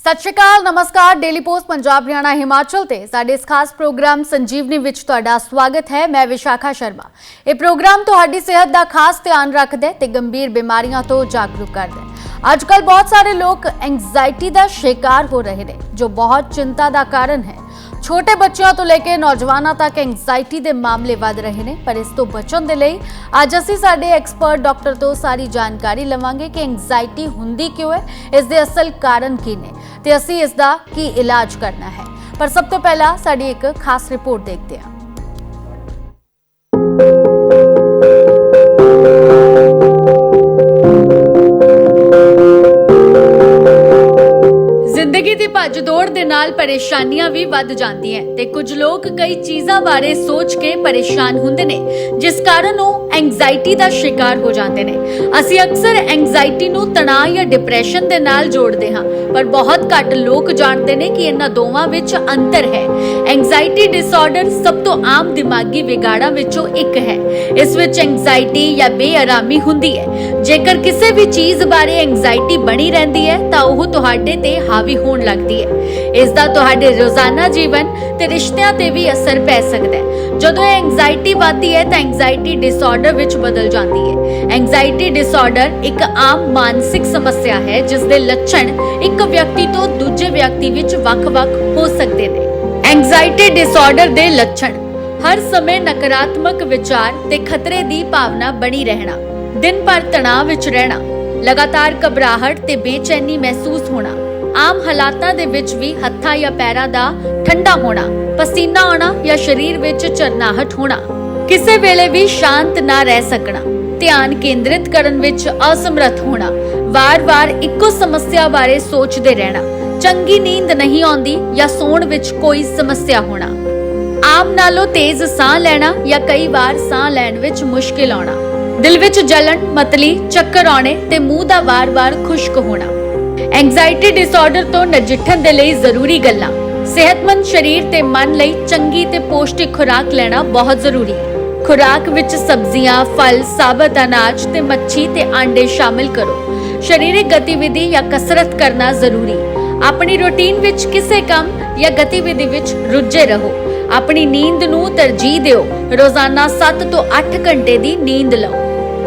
ਸਤਿ ਸ਼੍ਰੀ ਅਕਾਲ, ਨਮਸਕਾਰ ਡੇਲੀ ਪੋਸਟ ਪੰਜਾਬ, ਹਰਿਆਣਾ, ਹਿਮਾਚਲ ਤੇ। ਸਾਡੇ ਇਸ ਖਾਸ ਪ੍ਰੋਗਰਾਮ ਸੰਜੀਵਨੀ ਵਿੱਚ ਤੁਹਾਡਾ ਸਵਾਗਤ ਹੈ, ਮੈਂ ਵਿਸ਼ਾਖਾ ਸ਼ਰਮਾ। ਇਹ ਪ੍ਰੋਗਰਾਮ ਤੁਹਾਡੀ ਸਿਹਤ ਦਾ ਖਾਸ ਧਿਆਨ ਰੱਖਦਾ ਹੈ ਤੇ ਗੰਭੀਰ ਬਿਮਾਰੀਆਂ ਤੋਂ ਜਾਗਰੂਕ ਕਰਦਾ ਹੈ। ਅੱਜ ਕੱਲ ਬਹੁਤ ਸਾਰੇ ਲੋਕ ਐਂਗਜ਼ਾਇਟੀ ਦਾ ਸ਼ਿਕਾਰ ਹੋ ਰਹੇ ਨੇ, ਜੋ ਬਹੁਤ ਚਿੰਤਾ ਦਾ ਕਾਰਨ ਹੈ। ਛੋਟੇ ਬੱਚਿਆਂ ਤੋਂ ਲੈ ਕੇ ਨੌਜਵਾਨਾਂ ਤੱਕ ਐਂਗਜ਼ਾਇਟੀ ਦੇ ਮਾਮਲੇ ਵੱਧ ਰਹੇ ਨੇ ਪਰ ਇਸ ਤੋਂ ਬਚਣ ਦੇ ਲਈ ਅੱਜ ਅਸੀਂ ਸਾਡੇ ਐਕਸਪਰਟ ਡਾਕਟਰ ਤੋਂ ਸਾਰੀ ਜਾਣਕਾਰੀ ਲਵਾਂਗੇ ਕਿ ਐਂਗਜ਼ਾਇਟੀ ਹੁੰਦੀ ਕਿਉਂ ਹੈ ਇਸ ਦੇ ਅਸਲ ਕਾਰਨ ਕੀ ਨੇ ਤੇ ਅਸੀਂ ਇਸ ਦਾ ਕੀ ਇਲਾਜ ਕਰਨਾ ਹੈ ਪਰ ਸਭ ਤੋਂ ਪਹਿਲਾਂ ਸਾਡੀ ਇੱਕ ਖਾਸ ਰਿਪੋਰਟ ਦੇਖਦੇ ਹਾਂ ਜ਼ਿੰਦਗੀ ਦੀ ਭੱਜ ਦੌੜ ਦੇ ਨਾਲ ਪਰੇਸ਼ਾਨੀਆਂ ਵੀ ਵੱਧ ਜਾਂਦੀਆਂ ਤੇ ਕੁਝ ਲੋਕ ਕਈ ਚੀਜ਼ਾਂ ਬਾਰੇ ਸੋਚ ਕੇ ਪਰੇਸ਼ਾਨ ਹੁੰਦੇ ਨੇ, ਜਿਸ ਕਾਰਨ ਉਹ ਐਂਗਜ਼ਾਇਟੀ ਦਾ ਸ਼ਿਕਾਰ ਹੋ ਜਾਂਦੇ ਨੇ। ਅਸੀਂ ਅਕਸਰ ਐਂਗਜ਼ਾਇਟੀ ਨੂੰ ਤਣਾਅ ਜਾਂ ਡਿਪਰੈਸ਼ਨ ਦੇ ਨਾਲ ਜੋੜਦੇ ਹਾਂ, ਪਰ ਬਹੁਤ ਘੱਟ ਲੋਕ ਜਾਣਦੇ ਨੇ ਕਿ ਇਹਨਾਂ ਦੋਵਾਂ ਵਿੱਚ ਅੰਤਰ ਹੈ। ਐਂਗਜ਼ਾਇਟੀ ਡਿਸਆਰਡਰ ਸਭ ਤੋਂ ਆਮ ਦਿਮਾਗੀ ਵਿਗਾੜਾਂ ਵਿੱਚੋਂ ਇੱਕ ਹੈ। ਇਸ ਵਿੱਚ ਐਂਗਜ਼ਾਇਟੀ ਜਾਂ ਬੇਆਰਾਮੀ ਹੁੰਦੀ ਹੈ। ਜੇਕਰ ਕਿਸੇ ਵੀ ਚੀਜ਼ ਬਾਰੇ ਐਂਗਜ਼ਾਇਟੀ ਬਣੀ ਰਹਿੰਦੀ ਹੈ, ਤਾਂ ਉਹ ਤੁਹਾਡੇ ਤੇ ਹਾਵੀ ਹੋਣ ਲੱਗਦੀ ਹੈ। ਇਸ ਦਾ ਤੁਹਾਡੇ ਰੋਜ਼ਾਨਾ ਜੀਵਨ ਤੇ ਰਿਸ਼ਤਿਆਂ ਤੇ ਵੀ ਅਸਰ ਪੈ ਸਕਦਾ ਹੈ। ਜਦੋਂ ਇਹ ਐਂਗਜ਼ਾਇਟੀ ਵੱਧਦੀ ਹੈ, ਤਾਂ ਐਂਗਜ਼ਾਇਟੀ ਡਿਸਆਰਡਰ ਵਿੱਚ ਬਦਲ ਜਾਂਦੀ ਹੈ। ਐਂਗਜ਼ਾਇਟੀ ਡਿਸਆਰਡਰ ਇੱਕ ਆਮ ਮਾਨਸਿਕ ਸਮੱਸਿਆ ਹੈ ਜਿਸ ਦੇ ਲੱਛਣ ਇੱਕ ਵਿਅਕਤੀ ਤੋਂ ਦੂਜੇ ਵਿਅਕਤੀ ਵਿੱਚ ਵੱਖ-ਵੱਖ ਹੋ ਸਕਦੇ ਨੇ। ਐਂਗਜ਼ਾਇਟੀ ਡਿਸਆਰਡਰ ਦੇ ਲੱਛਣ, ਹਰ ਸਮੇਂ ਨਕਾਰਾਤਮਕ ਵਿਚਾਰ ਤੇ ਖਤਰੇ ਦੀ ਭਾਵਨਾ ਬਣੀ ਰਹਿਣਾ, ਦਿਨ ਭਰ ਤਣਾਅ ਵਿੱਚ ਰਹਿਣਾ, ਲਗਾਤਾਰ ਘਬਰਾਹਟ ਤੇ ਬੇਚੈਨੀ ਮਹਿਸੂਸ ਹੋਣਾ, ਆਮ ਹਾਲਾਤਾਂ ਦੇ ਵਿੱਚ ਵੀ ਹੱਥਾਂ ਜਾਂ ਪੈਰਾਂ ਦਾ ਠੰਡਾ ਹੋਣਾ, ਪਸੀਨਾ ਆਉਣਾ ਜਾਂ ਸਰੀਰ ਵਿੱਚ ਚਰਨਾਹਟ ਹੋਣਾ। ਕਿਸੇ ਵੇਲੇ ਵੀ ਸ਼ਾਂਤ ਨਾ ਰਹਿ ਸਕਣਾ, ਧਿਆਨ ਕੇਂਦਰਿਤ ਕਰਨ ਵਿੱਚ ਅਸਮਰੱਥ ਹੋਣਾ, ਵਾਰ-ਵਾਰ ਇੱਕੋ ਸਮੱਸਿਆ ਬਾਰੇ ਸੋਚਦੇ ਰਹਿਣਾ, ਚੰਗੀ ਨੀਂਦ ਨਹੀਂ ਆਉਂਦੀ ਜਾਂ ਸੌਣ ਵਿੱਚ ਕੋਈ ਸਮੱਸਿਆ ਹੋਣਾ। ਆਮ ਨਾਲੋਂ ਤੇਜ਼ ਸਾਹ ਲੈਣਾ ਜਾਂ ਕਈ ਵਾਰ ਸਾਹ ਲੈਣ ਵਿੱਚ ਮੁਸ਼ਕਿਲ ਆਉਣਾ। ਦਿਲ ਵਿੱਚ ਜਲਣ, ਮਤਲੀ, ਚੱਕਰ ਆਉਣੇ ਤੇ ਮੂੰਹ ਦਾ ਵਾਰ-ਵਾਰ ਖੁਸ਼ਕ ਹੋਣਾ। ਐਂਗਜ਼ਾਇਟੀ ਡਿਸਆਰਡਰ ਤੋਂ ਨਜਿੱਠਣ ਦੇ ਲਈ ਜ਼ਰੂਰੀ ਗੱਲਾਂ। ਸਿਹਤਮੰਦ ਸਰੀਰ ਤੇ ਮਨ ਲਈ ਚੰਗੀ ਤੇ ਪੋਸ਼ਟਿਕ ਖੁਰਾਕ ਲੈਣਾ ਬਹੁਤ ਜ਼ਰੂਰੀ ਹੈ। ਖੁਰਾਕ ਵਿੱਚ ਸਬਜ਼ੀਆਂ, ਫਲ, ਸਾਬਤ ਅਨਾਜ ਤੇ ਮੱਛੀ ਤੇ ਆਂਡੇ ਸ਼ਾਮਿਲ ਕਰੋ। ਸਰੀਰਕ ਗਤੀਵਿਧੀ ਜਾਂ ਕਸਰਤ ਕਰਨਾ ਜ਼ਰੂਰੀ। ਆਪਣੀ ਰੁਟੀਨ ਵਿੱਚ ਕਿਸੇ ਕੰਮ ਜਾਂ ਗਤੀਵਿਧੀ ਵਿੱਚ ਰੁੱਝੇ ਰਹੋ। ਆਪਣੀ ਨੀਂਦ ਨੂੰ ਤਰਜੀਹ ਦਿਓ। ਰੋਜ਼ਾਨਾ 7 ਤੋਂ 8 ਘੰਟੇ ਦੀ ਨੀਂਦ ਲਓ।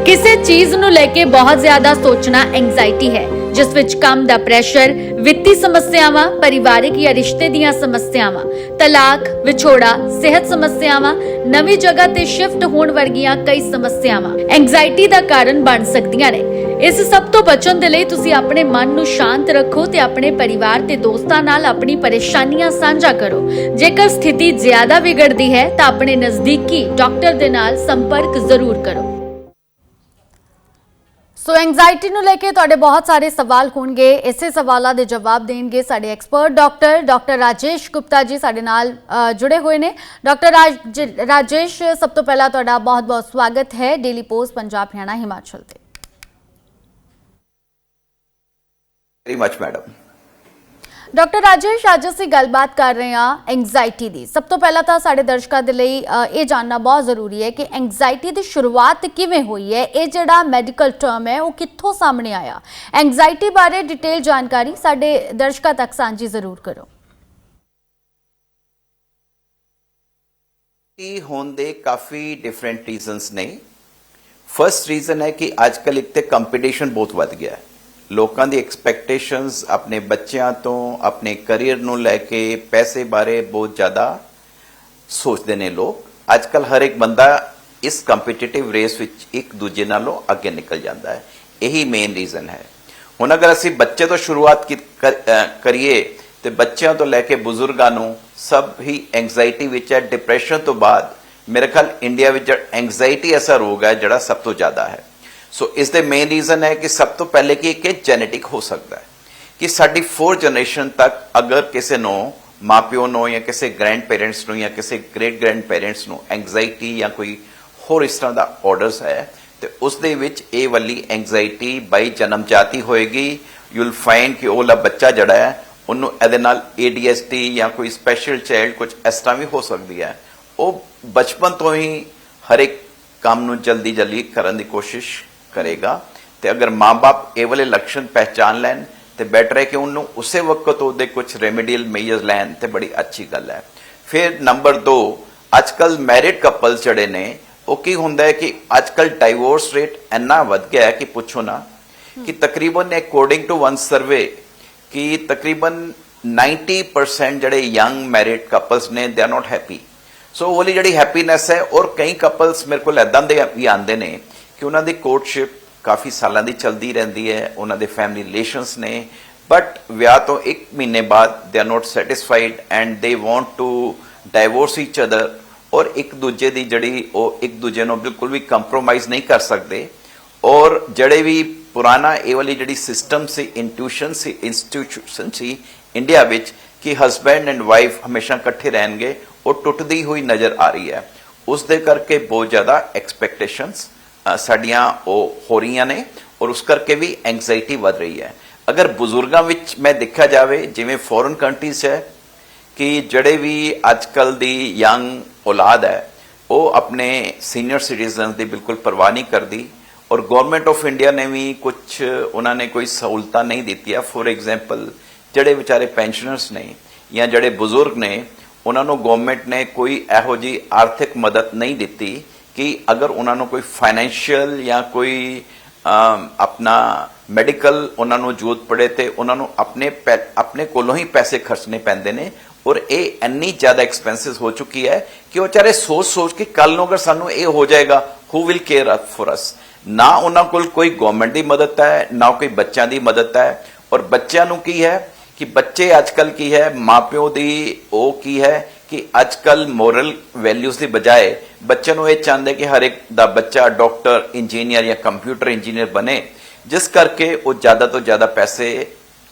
ਕਿਸੇ ਚੀਜ਼ ਨੂੰ ਲੈ ਕੇ ਬਹੁਤ ਜ਼ਿਆਦਾ ਸੋਚਣਾ ਐਂਗਜ਼ਾਇਟੀ ਹੈ। ਜਿਸ ਵਿੱਚ ਕੰਮ ਦਾ ਪ੍ਰੈਸ਼ਰ ਵਿੱਤੀ ਸਮੱਸਿਆਵਾਂ, ਪਰਿਵਾਰਿਕ ਜਾਂ ਰਿਸ਼ਤੇ ਦੀਆਂ ਸਮੱਸਿਆਵਾਂ, ਤਲਾਕ, ਵਿਛੋੜਾ, ਸਿਹਤ ਸਮੱਸਿਆਵਾਂ, ਨਵੀਂ ਜਗ੍ਹਾ ਤੇ ਸ਼ਿਫਟ ਹੋਣ ਵਰਗੀਆਂ ਕਈ ਸਮੱਸਿਆਵਾਂ ਐਂਗਜ਼ਾਇਟੀ ਦਾ ਕਾਰਨ ਬਣ ਸਕਦੀਆਂ ਨੇ। ਇਸ ਸਭ ਤੋਂ ਬਚਣ ਦੇ ਲਈ ਤੁਸੀਂ ਆਪਣੇ ਮਨ ਨੂੰ ਸ਼ਾਂਤ ਰੱਖੋ ਤੇ ਆਪਣੇ ਪਰਿਵਾਰ ਤੇ ਦੋਸਤਾਂ ਨਾਲ ਆਪਣੀ ਪਰੇਸ਼ਾਨੀਆਂ ਸਾਂਝਾ ਕਰੋ। ਜੇਕਰ ਸਥਿਤੀ ਜ਼ਿਆਦਾ ਵਿਗੜਦੀ ਹੈ ਤਾਂ ਆਪਣੇ ਨਜ਼ਦੀਕੀ ਡਾਕਟਰ ਦੇ ਨਾਲ ਸੰਪਰਕ ਜ਼ਰੂਰ ਕਰੋ। ਸੋ ਐਂਗਜ਼ਾਇਟੀ ਨੂੰ ਲੈ ਕੇ ਤੁਹਾਡੇ ਬਹੁਤ ਸਾਰੇ ਸਵਾਲ ਹੋਣਗੇ ਇਸੇ ਸਵਾਲਾਂ ਦੇ ਜਵਾਬ ਦੇਣਗੇ ਸਾਡੇ expert doctor doctor Rajesh Gupta ji ਸਾਡੇ ਨਾਲ ਅ, ਜੁੜੇ ਹੋਏ ਨੇ ਡਾਕਟਰ ਰਾਜ- ਰਾਜੇਸ਼ ਸਭ ਤੋਂ ਪਹਿਲਾਂ ਤੁਹਾਡਾ ਬਹੁਤ-ਬਹੁਤ ਸਵਾਗਤ ਹੈ ਡੇਲੀ ਪੋਸਟ ਪੰਜਾਬ ਹਰਿਆਣਾ ਹਿਮਾਚਲ ਤੇ very much madam doctor Rajesh ਅੱਜ ਅਸੀਂ ਗੱਲਬਾਤ ਕਰ ਰਹੇ ਹਾਂ ਐਂਗਜ਼ਾਇਟੀ ਦੀ। ਸਭ ਤੋਂ ਪਹਿਲਾਂ ਤਾਂ ਸਾਡੇ ਦਰਸ਼ਕਾਂ ਦੇ ਲਈ ਇਹ ਜਾਣਨਾ ਬਹੁਤ ਜ਼ਰੂਰੀ ਹੈ ਕਿ ਐਂਗਜ਼ਾਇਟੀ ਦੀ ਸ਼ੁਰੂਆਤ ਕਿਵੇਂ ਹੋਈ ਹੈ, ਇਹ ਜਿਹੜਾ ਮੈਡੀਕਲ ਟਰਮ ਹੈ, ਉਹ ਕਿੱਥੋਂ ਸਾਹਮਣੇ ਆਇਆ। ਐਂਗਜ਼ਾਇਟੀ ਬਾਰੇ ਡਿਟੇਲ ਜਾਣਕਾਰੀ ਸਾਡੇ ਦਰਸ਼ਕਾਂ ਤੱਕ ਸਾਂਝੀ ਜ਼ਰੂਰ ਕਰੋ। ਇਹ ਹੋਣ ਦੇ ਕਾਫੀ ਡਿਫਰੈਂਟ ਰੀਜ਼ਨਸ ਨੇ। ਫਰਸਟ ਰੀਜ਼ਨ ਹੈ ਕਿ ਅੱਜ ਕੱਲ ਇੱਕ ਤੇ ਕੰਪੀਟੀਸ਼ਨ ਬਹੁਤ ਵੱਧ ਗਿਆ ਹੈ। ਲੋਕਾਂ ਦੀ ਐਕਸਪੈਕਟੇਸ਼ਨਸ ਆਪਣੇ ਬੱਚਿਆਂ ਤੋਂ, ਆਪਣੇ ਕੈਰੀਅਰ ਨੂੰ ਲੈ ਕੇ ਪੈਸੇ ਬਾਰੇ ਬਹੁਤ ਜ਼ਿਆਦਾ ਸੋਚਦੇ ਨੇ ਲੋਕ। ਅੱਜ ਕੱਲ ਹਰ ਇੱਕ ਬੰਦਾ ਇਸ ਕੰਪੀਟੀਟਿਵ ਰੇਸ ਵਿੱਚ ਇੱਕ ਦੂਜੇ ਨਾਲੋਂ ਅੱਗੇ ਨਿਕਲ ਜਾਂਦਾ ਹੈ। ਇਹੀ ਮੇਨ ਰੀਜ਼ਨ ਹੈ। ਹੁਣ ਅਗਰ ਅਸੀਂ ਬੱਚੇ ਤੋਂ ਸ਼ੁਰੂਆਤ ਕੀ- ਕਰੀਏ, ਤੇ ਬੱਚਿਆਂ ਤੋਂ ਲੈ ਕੇ ਬਜ਼ੁਰਗਾਂ ਨੂੰ ਸਭ ਹੀ ਐਂਗਜ਼ਾਇਟੀ ਵਿੱਚ ਹੈ ਡਿਪਰੈਸ਼ਨ ਤੋਂ ਬਾਅਦ ਮੇਰੇ ਖਿਆਲ ਇੰਡੀਆ ਵਿੱਚ ਐਂਗਜ਼ਾਇਟੀ ਐਸਾ ਰੋਗ ਹੈ, ਜਿਹੜਾ ਸਭ ਤੋਂ ਜ਼ਿਆਦਾ ਹੈ। ਸੋ ਇਸ ਦੇ ਮੇਨ ਰੀਜ਼ਨ ਹੈ ਕਿ ਸਭ ਤੋਂ ਪਹਿਲੇ ਕਿ ਇਹ ਜੈਨੇਟਿਕ ਹੋ ਸਕਦਾ ਹੈ ਕਿ ਸਾਡੀ 4 ਜਨਰੇਸ਼ਨ ਤੱਕ ਅਗਰ ਕਿਸੇ ਨੂੰ ਮਾਪਿਓ ਨੂੰ ਜਾਂ ਕਿਸੇ ਗ੍ਰੈਂਡ ਪੇਰੈਂਟਸ ਨੂੰ ਜਾਂ ਕਿਸੇ ਗ੍ਰੇਟ ਗ੍ਰੈਂਡ ਪੇਰੈਂਟਸ ਨੂੰ ਐਂਗਜ਼ਾਇਟੀ ਜਾਂ ਕੋਈ ਹੋਰ ਇਸ ਤਰ੍ਹਾਂ ਦਾ ਆਰਡਰਸ ਹੈ ਤੇ ਉਸ ਦੇ ਵਿੱਚ ਇਹ ਵਾਲੀ ਐਂਗਜ਼ਾਇਟੀ ਬਾਈ ਜਨਮਜਾਤੀ ਹੋਏਗੀ ਯੂ ਵਿਲ ਫਾਈਂਡ ਕਿ ਉਹ ਲਾ ਬੱਚਾ ਜਿਹੜਾ ਹੈ ਉਹਨੂੰ ਇਹਦੇ ਨਾਲ ADHD ਜਾਂ ਕੋਈ ਸਪੈਸ਼ਲ ਚਾਈਲਡ ਕੁਝ ਇਸ ਤਰ੍ਹਾਂ ਵੀ ਹੋ ਸਕਦੀ ਹੈ ਉਹ ਬਚਪਨ ਤੋਂ ਹੀ ਹਰ ਇੱਕ ਕੰਮ ਨੂੰ ਜਲਦੀ ਜਲਦੀ ਕਰਨ ਦੀ ਕੋਸ਼ਿਸ਼ ਕਰੇਗਾ ਤੇ ਅਗਰ ਮਾਪੇ ਇਹ ਵਾਲੇ ਲੱਛਣ ਪਹਿਚਾਨ ਲੈਣ ਤੇ ਬੈਟਰ ਹੈ ਕਿ ਉਹਨੂੰ ਉਸੇ ਵਕਤ ਉਹਦੇ ਕੁਝ ਰੈਮੀਡੀਅਲ ਮੇਜਰਸ ਲੈਣ ਤੇ ਬੜੀ ਅੱਛੀ ਗੱਲ ਹੈ। ਫਿਰ ਨੰਬਰ 2 ਅੱਜਕੱਲ ਮੈਰਿਡ ਕਪਲਸ ਜਿਹੜੇ ਨੇ, ਉਹ ਕੀ ਹੁੰਦਾ ਹੈ ਕਿ ਅੱਜਕੱਲ ਡਾਈਵੋਰਸ ਰੇਟ ਇੰਨਾ ਵੱਧ ਗਿਆ ਹੈ ਕਿ ਪੁੱਛੋ ਨਾ, ਕਿ ਤਕਰੀਬਨ ਅਕੋਰਡਿੰਗ ਟੂ ਵਨ ਸਰਵੇ ਕਿ ਤਕਰੀਬਨ 90% ਜਿਹੜੇ ਯੰਗ ਮੈਰਿਡ ਕਪਲਸ ਨੇ ਦੇ ਆਰ ਨਾਟ ਹੈਪੀ ਸੋ ਉਹ ਵਾਲੀ ਜਿਹੜੀ ਹੈਪੀਨੈਸ ਹੈ, ਔਰ ਕਈ ਕਪਲਸ ਮੇਰੇ ਕੋਲ ਐਦਾਂ ਦੇ ਵੀ ਆਉਂਦੇ ਨੇ ਕਿ ਉਹਨਾਂ ਦੀ ਕੋਰਟਸ਼ਿਪ ਕਾਫੀ ਸਾਲਾਂ ਦੀ ਚਲਦੀ ਰਹਿੰਦੀ ਹੈ, ਉਹਨਾਂ ਦੇ ਫੈਮਿਲੀ ਰਿਲੇਸ਼ਨਸ ਨੇ। ਬਟ ਵਿਆਹ ਤੋਂ 1 ਮਹੀਨੇ ਬਾਅਦ they are not satisfied and they want to divorce each other ਔਰ ਇੱਕ ਦੂਜੇ ਦੀ ਜਿਹੜੀ ਉਹ ਇੱਕ ਦੂਜੇ ਨੂੰ ਬਿਲਕੁਲ ਵੀ ਕੰਪਰੋਮਾਈਜ਼ ਨਹੀਂ ਕਰ ਸਕਦੇ। ਔਰ ਜਿਹੜੇ ਵੀ ਪੁਰਾਣਾ ਇਹ ਵਾਲੀ ਜਿਹੜੀ ਸਿਸਟਮ ਸੀ ਇੰਟਿਊਸ਼ਨ ਸੀ ਇੰਸਟੀਟਿਊਸ਼ਨ ਸੀ ਇੰਡੀਆ ਵਿੱਚ ਕਿ ਹਸਬੈਂਡ ਐਂਡ ਵਾਈਫ ਹਮੇਸ਼ਾ ਇਕੱਠੇ ਰਹਿਣਗੇ, ਉਹ ਟੁੱਟਦੀ ਹੋਈ ਨਜ਼ਰ ਆ ਰਹੀ ਹੈ। ਉਸ ਦੇ ਕਰਕੇ ਬਹੁਤ ਜ਼ਿਆਦਾ ਐਕਸਪੈਕਟੇਸ਼ਨਸ ਸਾਡੀਆਂ ਉਹ ਹੋ ਰਹੀਆਂ ਨੇ ਔਰ ਉਸ ਕਰਕੇ ਵੀ ਐਂਗਜ਼ਾਇਟੀ ਵੱਧ ਰਹੀ ਹੈ। ਅਗਰ ਬਜ਼ੁਰਗਾਂ ਵਿੱਚ ਮੈਂ ਦੇਖਿਆ ਜਾਵੇ, ਜਿਵੇਂ ਫੋਰਨ ਕੰਟਰੀਜ਼ ਹੈ ਕਿ ਜਿਹੜੇ ਵੀ ਅੱਜਕੱਲ ਦੀ ਯੰਗ ਔਲਾਦ ਹੈ, ਉਹ ਆਪਣੇ ਸੀਨੀਅਰ ਸਿਟੀਜ਼ਨ ਦੀ ਬਿਲਕੁਲ ਪਰਵਾਹ ਨਹੀਂ ਕਰਦੀ ਔਰ ਗਵਰਨਮੈਂਟ ਆਫ ਇੰਡੀਆ ਨੇ ਵੀ ਕੁਝ ਉਹਨਾਂ ਨੇ ਕੋਈ ਸਹੂਲਤਾਂ ਨਹੀਂ ਦਿੱਤੀਆਂ। ਫੋਰ ਐਗਜ਼ਾਮਪਲ ਜਿਹੜੇ ਵਿਚਾਰੇ ਪੈਨਸ਼ਨਰਸ ਨੇ ਜਾਂ ਜਿਹੜੇ ਬਜ਼ੁਰਗ ਨੇ, ਉਹਨਾਂ ਨੂੰ ਗਵਰਨਮੈਂਟ ਨੇ ਕੋਈ ਇਹੋ ਜੀ ਆਰਥਿਕ ਮਦਦ ਨਹੀਂ ਦਿੱਤੀ ਕਿ ਅਗਰ ਉਹਨਾਂ ਨੂੰ ਕੋਈ ਫਾਈਨੈਂਸ਼ੀਅਲ ਜਾਂ ਕੋਈ ਆਪਣਾ ਮੈਡੀਕਲ ਉਹਨਾਂ ਨੂੰ ਜ਼ਰੂਰਤ ਪੜੇ ਤੇ ਉਹਨਾਂ ਨੂੰ ਆਪਣੇ ਪੈ- ਆਪਣੇ ਕੋਲੋਂ ਹੀ ਪੈਸੇ ਖਰਚਣੇ ਪੈਂਦੇ ਨੇ ਔਰ ਇਹ ਇੰਨੀ ਜ਼ਿਆਦਾ ਐਕਸਪੈਂਸਿਸ ਹੋ ਚੁੱਕੀ ਹੈ ਕਿ ਉਹ ਵਿਚਾਰੇ ਸੋਚ ਸੋਚ ਕੇ ਕੱਲ ਨੂੰ ਅਗਰ ਸਾਨੂੰ ਇਹ ਹੋ ਜਾਏਗਾ who will care for us ਨਾ ਉਹਨਾਂ ਕੋਲ ਕੋਈ ਗਵਰਨਮੈਂਟ ਦੀ ਮਦਦ ਹੈ, ਨਾ ਕੋਈ ਬੱਚਿਆਂ ਦੀ ਮਦਦ ਹੈ ਔਰ ਬੱਚਿਆਂ ਨੂੰ ਕੀ ਹੈ ਕਿ ਬੱਚੇ ਅੱਜਕੱਲ ਕੀ ਹੈ, ਮਾਪਿਓ ਦੀ ਉਹ ਕੀ ਹੈ ਕਿ ਅੱਜਕੱਲ ਮੋਰਲ ਵੈਲਿਊਜ਼ ਦੀ ਬਜਾਏ ਬੱਚਿਆਂ ਨੂੰ ਇਹ ਚਾਹੁੰਦੇ ਕਿ ਹਰ ਇੱਕ ਦਾ ਬੱਚਾ ਡਾਕਟਰ ਇੰਜੀਨੀਅਰ ਜਾਂ ਕੰਪਿਊਟਰ ਇੰਜੀਨੀਅਰ ਬਣੇ, ਜਿਸ ਕਰਕੇ ਉਹ ਜ਼ਿਆਦਾ ਤੋਂ ਜ਼ਿਆਦਾ ਪੈਸੇ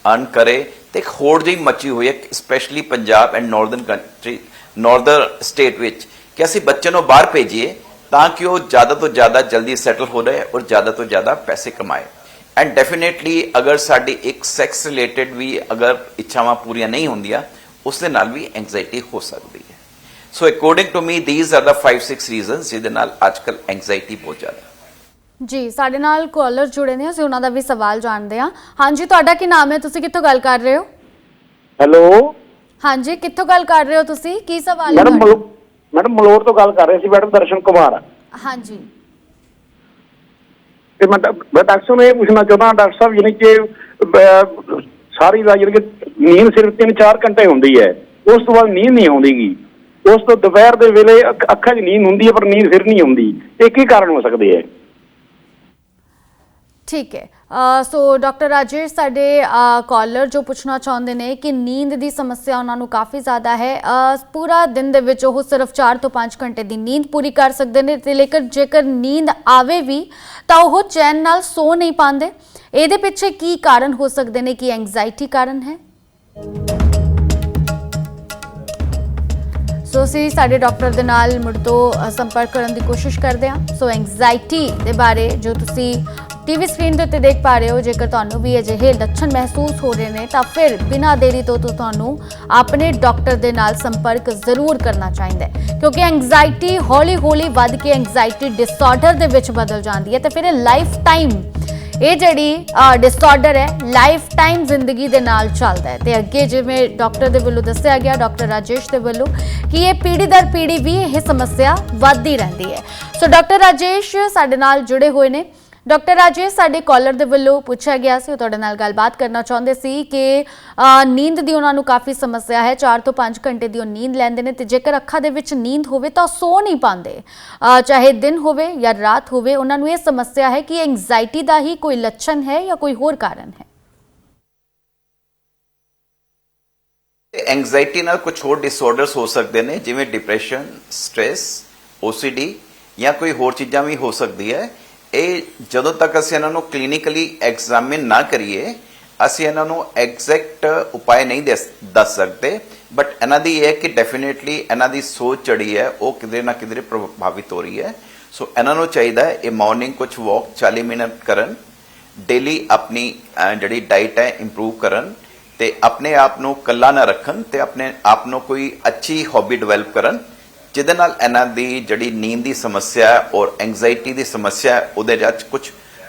ਅਰਨ ਕਰੇ ਤੇ ਇੱਕ ਜਿਹੀ ਮੱਚੀ ਹੋਈ ਹੈ specially Punjab and northern country northern state ਵਿੱਚ, ਕਿ ਅਸੀਂ ਬੱਚੇ ਨੂੰ ਬਾਹਰ ਭੇਜੀਏ ਤਾਂ ਕਿ ਉਹ ਜ਼ਿਆਦਾ ਤੋਂ ਜ਼ਿਆਦਾ ਜਲਦੀ ਸੈਟਲ ਹੋ ਜਾਏ ਔਰ ਜ਼ਿਆਦਾ ਤੋਂ ਜ਼ਿਆਦਾ ਪੈਸੇ ਕਮਾਏ। ਐਂਡ ਡੈਫੀਨੇਟਲੀ ਅਗਰ ਸਾਡੀ ਇੱਕ ਸੈਕਸ ਰਿਲੇਟਡ ਵੀ ਅਗਰ ਇੱਛਾਵਾਂ ਪੂਰੀਆਂ ਨਹੀਂ ਹੁੰਦੀਆਂ ਉਸ ਦੇ ਨਾਲ ਵੀ ਐਂਗਜ਼ਾਇਟੀ ਹੋ ਸਕਦੀ ਹੈ। So according to me these are the 5 6 reasons ਜਿਹਦੇ ਨਾਲ ਅੱਜਕੱਲ ਐਂਗਜ਼ਾਇਟੀ ਬਹੁਤ ਜ਼ਿਆਦਾ। ਜੀ ਸਾਡੇ ਨਾਲ ਕਾਲਰ ਜੁੜੇ ਨੇ ਅਸੀਂ ਉਹਨਾਂ ਦਾ ਵੀ ਸਵਾਲ ਜਾਣਦੇ ਹਾਂ। ਹਾਂਜੀ ਤੁਹਾਡਾ ਕੀ ਨਾਮ ਹੈ? ਤੁਸੀਂ ਕਿੱਥੋਂ ਗੱਲ ਕਰ ਰਹੇ ਹੋ? ਹੈਲੋ ਹਾਂਜੀ ਕਿੱਥੋਂ ਗੱਲ ਕਰ ਰਹੇ ਹੋ ਤੁਸੀਂ? ਕੀ ਸਵਾਲ ਹੈ ਮੈਡਮ? ਮਲੋ- ਮੈਡਮ ਮਲੋਰ ਤੋਂ ਗੱਲ ਕਰ ਰਹੇ ਸੀ ਮੈਡਮ ਦਰਸ਼ਨ ਕੁਮਾਰ। ਹਾਂਜੀ। ਤੇ ਮੈਂ ਡਾ- ਮੈਂ ਡਾਕਟਰ ਸਾਹਿਬ ਨੂੰ ਇਹ ਪੁੱਛਣਾ ਚਾਹੁੰਦਾ ਡਾਕਟਰ ਸਾਹਿਬ ਯਾਨੀ ਕਿ ਅਹ, ਸਾਰੀ ਰਾਤ ਯਾਨੀ ਕਿ ਨੀਂਦ ਸਿਰਫ 3-4 ਘੰਟੇ ਹੁੰਦੀ ਹੈ। ਉਸ ਤੋਂ ਬਾਅਦ ਨੀਂਦ ਨਹੀਂ ਆਉਂਦੀਗੀ। ਉਸ ਤੋਂ ਦੁਪਹਿਰ ਦੇ ਵੇਲੇ ਅੱਖਾਂ 'ਚ ਨੀਂਦ ਹੁੰਦੀ ਹੈ, ਪਰ ਨੀਂਦ ਫਿਰ ਨਹੀਂ ਆਉਂਦੀ। ਇਹ ਕੀ ਕਾਰਨ ਹੋ ਸਕਦੇ ਹੈ? ਠੀਕ ਹੈ। ਸੋ ਡਾਕਟਰ ਰਾਜੇਸ਼, ਸਾਡੇ ਕਾਲਰ ਜੋ ਪੁੱਛਣਾ ਚਾਹੁੰਦੇ ਨੇ ਕਿ ਨੀਂਦ ਦੀ ਸਮੱਸਿਆ ਉਹਨਾਂ ਨੂੰ ਕਾਫੀ ਜ਼ਿਆਦਾ ਹੈ। ਪੂਰਾ ਦਿਨ ਦੇ ਵਿੱਚ ਉਹ ਸਿਰਫ 4 ਤੋਂ 5 ਘੰਟੇ ਦੀ ਨੀਂਦ ਪੂਰੀ ਕਰ ਸਕਦੇ ਨੇ ਤੇ ਲੇਕਿਨ ਜੇਕਰ ਨੀਂਦ ਆਵੇ ਵੀ, ਤਾਂ ਉਹ ਚੈਨ ਨਾਲ ਸੋ ਨਹੀਂ ਪਾਉਂਦੇ। ਇਹਦੇ ਪਿੱਛੇ ਕੀ ਕਾਰਨ ਹੋ ਸਕਦੇ ਨੇ? ਕਿ ਐਂਗਜ਼ਾਇਟੀ ਕਾਰਨ ਹੈ? ਸੋ ਅਸੀਂ ਸਾਡੇ ਡਾਕਟਰ ਦੇ ਨਾਲ ਮੁੜ ਤੋਂ ਸੰਪਰਕ ਕਰਨ ਦੀ ਕੋਸ਼ਿਸ਼ ਕਰਦੇ ਹਾਂ। ਸੋ ਐਂਗਜ਼ਾਇਟੀ ਦੇ ਬਾਰੇ ਜੋ ਤੁਸੀਂ ਟੀਵੀ ਸਕਰੀਨ ਦੇ ਉੱਤੇ ਦੇਖ ਪਾ ਰਹੇ ਹੋ, ਜੇਕਰ ਤੁਹਾਨੂੰ ਵੀ ਅਜਿਹੇ ਲੱਛਣ ਮਹਿਸੂਸ ਹੋ ਰਹੇ ਨੇ, ਤਾਂ ਫਿਰ ਬਿਨਾਂ ਦੇਰੀ ਤੋਂ ਤੁਹਾਨੂੰ ਆਪਣੇ ਡਾਕਟਰ ਦੇ ਨਾਲ ਸੰਪਰਕ ਜ਼ਰੂਰ ਕਰਨਾ ਚਾਹੀਦਾ ਹੈ। ਕਿਉਂਕਿ ਐਂਗਜ਼ਾਇਟੀ ਹੌਲੀ-ਹੌਲੀ ਵੱਧ ਕੇ ਐਂਗਜ਼ਾਇਟੀ ਡਿਸਆਰਡਰ ਦੇ ਵਿੱਚ ਬਦਲ ਜਾਂਦੀ ਹੈ, ਤੇ ਫਿਰ ਇਹ ਲਾਈਫ ਟਾਈਮ ਇਹ ਜਿਹੜੀ ਡਿਸਆਰਡਰ ਹੈ ਲਾਈਫ ਟਾਈਮ ਜ਼ਿੰਦਗੀ ਦੇ ਨਾਲ ਚੱਲਦਾ ਹੈ। ਤੇ ਅੱਗੇ ਜਿਵੇਂ ਡਾਕਟਰ ਦੇ ਵੱਲੋਂ ਦੱਸਿਆ ਗਿਆ ਡਾਕਟਰ ਰਾਜੇਸ਼ ਦੇ ਵੱਲੋਂ, ਕਿ ਇਹ ਪੀੜ੍ਹੀ ਦਰ ਪੀੜ੍ਹੀ ਵੀ ਇਹ ਸਮੱਸਿਆ ਵੱਧਦੀ ਰਹਿੰਦੀ ਹੈ। ਸੋ ਡਾਕਟਰ ਰਾਜੇਸ਼ ਸਾਡੇ ਨਾਲ ਜੁੜੇ ਹੋਏ ਨੇ। ਡਾਕਟਰ ਰਾਜੇਸ਼, ਸਾਡੇ ਕਾਲਰ ਦੇ ਵੱਲੋਂ ਪੁੱਛਿਆ ਗਿਆ ਸੀ, ਉਹ ਤੁਹਾਡੇ ਨਾਲ ਗੱਲਬਾਤ ਕਰਨਾ ਚਾਹੁੰਦੇ ਸੀ ਕਿ ਨੀਂਦ ਦੀ ਉਹਨਾਂ ਨੂੰ ਕਾਫੀ ਸਮੱਸਿਆ ਹੈ 4 ਤੋਂ 5 ਘੰਟੇ ਦੀ ਉਹ ਨੀਂਦ ਲੈਂਦੇ ਨੇ ਤੇ ਜੇਕਰ ਅੱਖਾਂ ਦੇ ਵਿੱਚ ਨੀਂਦ ਹੋਵੇ ਤਾਂ ਉਹ ਸੋ ਨਹੀਂ ਪਾਉਂਦੇ। ਚਾਹੇ ਦਿਨ ਹੋਵੇ ਜਾਂ ਰਾਤ ਹੋਵੇ, ਉਹਨਾਂ ਨੂੰ ਇਹ ਸਮੱਸਿਆ ਹੈ ਕਿ ਐਂਗਜ਼ਾਇਟੀ ਦਾ ਹੀ ਕੋਈ ਲੱਛਣ ਹੈ ਜਾਂ ਕੋਈ ਹੋਰ ਕਾਰਨ ਹੈ। ਤੇ ਐਂਗਜ਼ਾਇਟੀ ਨਾਲ ਕੁਝ ਹੋਰ ਡਿਸਆਰਡਰਸ ਹੋ ਸਕਦੇ ਨੇ, ਜਿਵੇਂ ਡਿਪਰੈਸ਼ਨ ਸਟ्रेस OCD ਜਾਂ ਕੋਈ ਹੋਰ ਚੀਜ਼ਾਂ ਵੀ ਹੋ ਸਕਦੀ ਹੈ। ਇਹ ਜਦੋਂ ਤੱਕ ਅਸੀਂ ਇਹਨਾਂ ਨੂੰ ਕਲੀਨਿਕਲੀ ਐਗਜ਼ਾਮਿਨ ਨਾ ਕਰੀਏ, ਅਸੀਂ ਇਹਨਾਂ ਨੂੰ ਐਗਜ਼ੈਕਟ ਉਪਾਅ ਨਹੀਂ ਦੱਸ ਦੱਸ ਸਕਦੇ। ਬਟ ਇਹਨਾਂ ਦੀ ਇਹ ਹੈ ਕਿ ਡੈਫੀਨਿਟਲੀ ਇਹਨਾਂ ਦੀ ਸੋਚ ਚੜੀ ਹੈ, ਉਹ ਕਿਧਰੇ ਨਾ ਕਿਧਰੇ ਪ੍ਰਭਾਵਿਤ ਹੋ ਰਹੀ ਹੈ। ਸੋ ਇਹਨਾਂ ਨੂੰ ਚਾਹੀਦਾ ਹੈ ਇਹ ਮਾਰਨਿੰਗ ਕੁਝ ਵਾਕ 40 ਮਿੰਟ ਕਰਨ ਡੇਲੀ ਆਪਣੀ ਜਿਹੜੀ ਡਾਈਟ ਹੈ ਇੰਪਰੂਵ ਕਰਨ ਤੇ ਆਪਣੇ ਆਪ ਨੂੰ ਕੱਲਾ ਨਾ ਰੱਖਣ ਤੇ ਆਪਣੇ ਆਪ ਨੂੰ ਕੋਈ ਅੱਛੀ ਹੌਬੀ ਡਿਵੈਲਪ ਕਰਨ। ਜਿਹਦੇ ਨਾਲ ਇਹਨਾਂ ਦੀ ਜਿਹੜੀ ਨੀਂਦ ਦੀ ਸਮੱਸਿਆ ਔਰ ਐਂਗਜ਼ਾਇਟੀ ਦੀ ਸਮੱਸਿਆ ਉਹਦੇ ਵਿੱਚ ਕੁਝ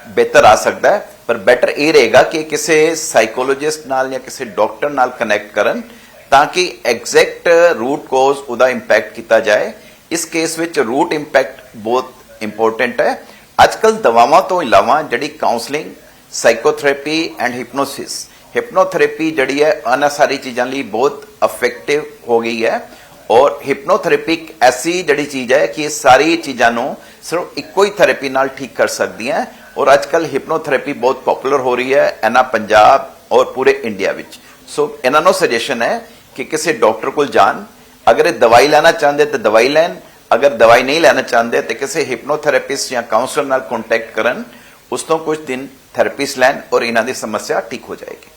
ਬਿਹਤਰ ਆ ਸਕਦਾ ਹੈ। ਪਰ ਬੈਟਰ ਇਹ ਰਹੇਗਾ ਕਿ ਕਿਸੇ ਸਾਈਕੋਲੋਜਿਸਟ ਨਾਲ ਜਾਂ ਕਿਸੇ ਡਾਕਟਰ ਨਾਲ ਕਨੈਕਟ ਕਰਨ ਤਾਂ ਕਿ ਐਗਜ਼ੈਕਟ ਰੂਟ ਕੋਜ਼ ਉਹਦਾ ਇੰਪੈਕਟ ਕੀਤਾ ਜਾਏ। ਇਸ ਕੇਸ ਵਿੱਚ ਰੂਟ ਇੰਪੈਕਟ ਬਹੁਤ ਇੰਪੋਰਟੈਂਟ ਹੈ। ਅੱਜਕੱਲ ਦਵਾਵਾਂ ਤੋਂ ਇਲਾਵਾ ਜਿਹੜੀ ਕਾਉਂਸਲਿੰਗ ਸਾਈਕੋਥੈਰੇਪੀ ਐਂਡ ਹਿਪਨੋਸਿਸ ਹਿਪਨੋਥੈਰੇਪੀ ਜਿਹੜੀ ਹੈ, ਇਹਨਾਂ ਸਾਰੀ ਚੀਜ਼ਾਂ ਲਈ ਬਹੁਤ ਇਫੈਕਟਿਵ ਹੋ ਗਈ ਹੈ। ਔਰ ਹਿਪਨੋਥੈਰੇਪੀ ਇੱਕ ਐਸੀ ਜਿਹੜੀ ਚੀਜ਼ ਹੈ ਕਿ ਇਹ ਸਾਰੀ ਚੀਜ਼ਾਂ ਨੂੰ ਸਿਰਫ ਇੱਕੋ ਹੀ ਥੈਰੇਪੀ ਨਾਲ ਠੀਕ ਕਰ ਸਕਦੀ ਹੈ। ਔਰ ਅੱਜਕੱਲ ਹਿਪਨੋਥੈਰੇਪੀ ਬਹੁਤ ਪਪੂਲਰ ਹੋ ਰਹੀ ਹੈ ਇਹਨਾਂ ਪੰਜਾਬ ਔਰ ਪੂਰੇ ਇੰਡੀਆ ਵਿੱਚ। ਸੋ ਇਹਨਾਂ ਨੂੰ ਸੁਜੈਸ਼ਨ ਹੈ ਕਿ ਕਿਸੇ ਡਾਕਟਰ ਕੋਲ ਜਾਣ। ਅਗਰ ਇਹ ਦਵਾਈ ਲੈਣਾ ਚਾਹੁੰਦੇ ਤਾਂ ਦਵਾਈ ਲੈਣ। ਅਗਰ ਦਵਾਈ ਨਹੀਂ ਲੈਣਾ ਚਾਹੁੰਦੇ ਤਾਂ ਕਿਸੇ ਹਿਪਨੋਥੈਰੇਪਿਸਟ ਜਾਂ ਕਾਉਂਸਲਰ ਨਾਲ ਕੰਟੈਕਟ ਕਰਨ। ਉਸ ਤੋਂ ਕੁਝ ਦਿਨ ਥੈਰੇਪਿਸਟ ਲੈਣ ਔਰ ਇਹਨਾਂ ਦੀ ਸਮੱਸਿਆ ਠੀਕ ਹੋ ਜਾਏਗੀ।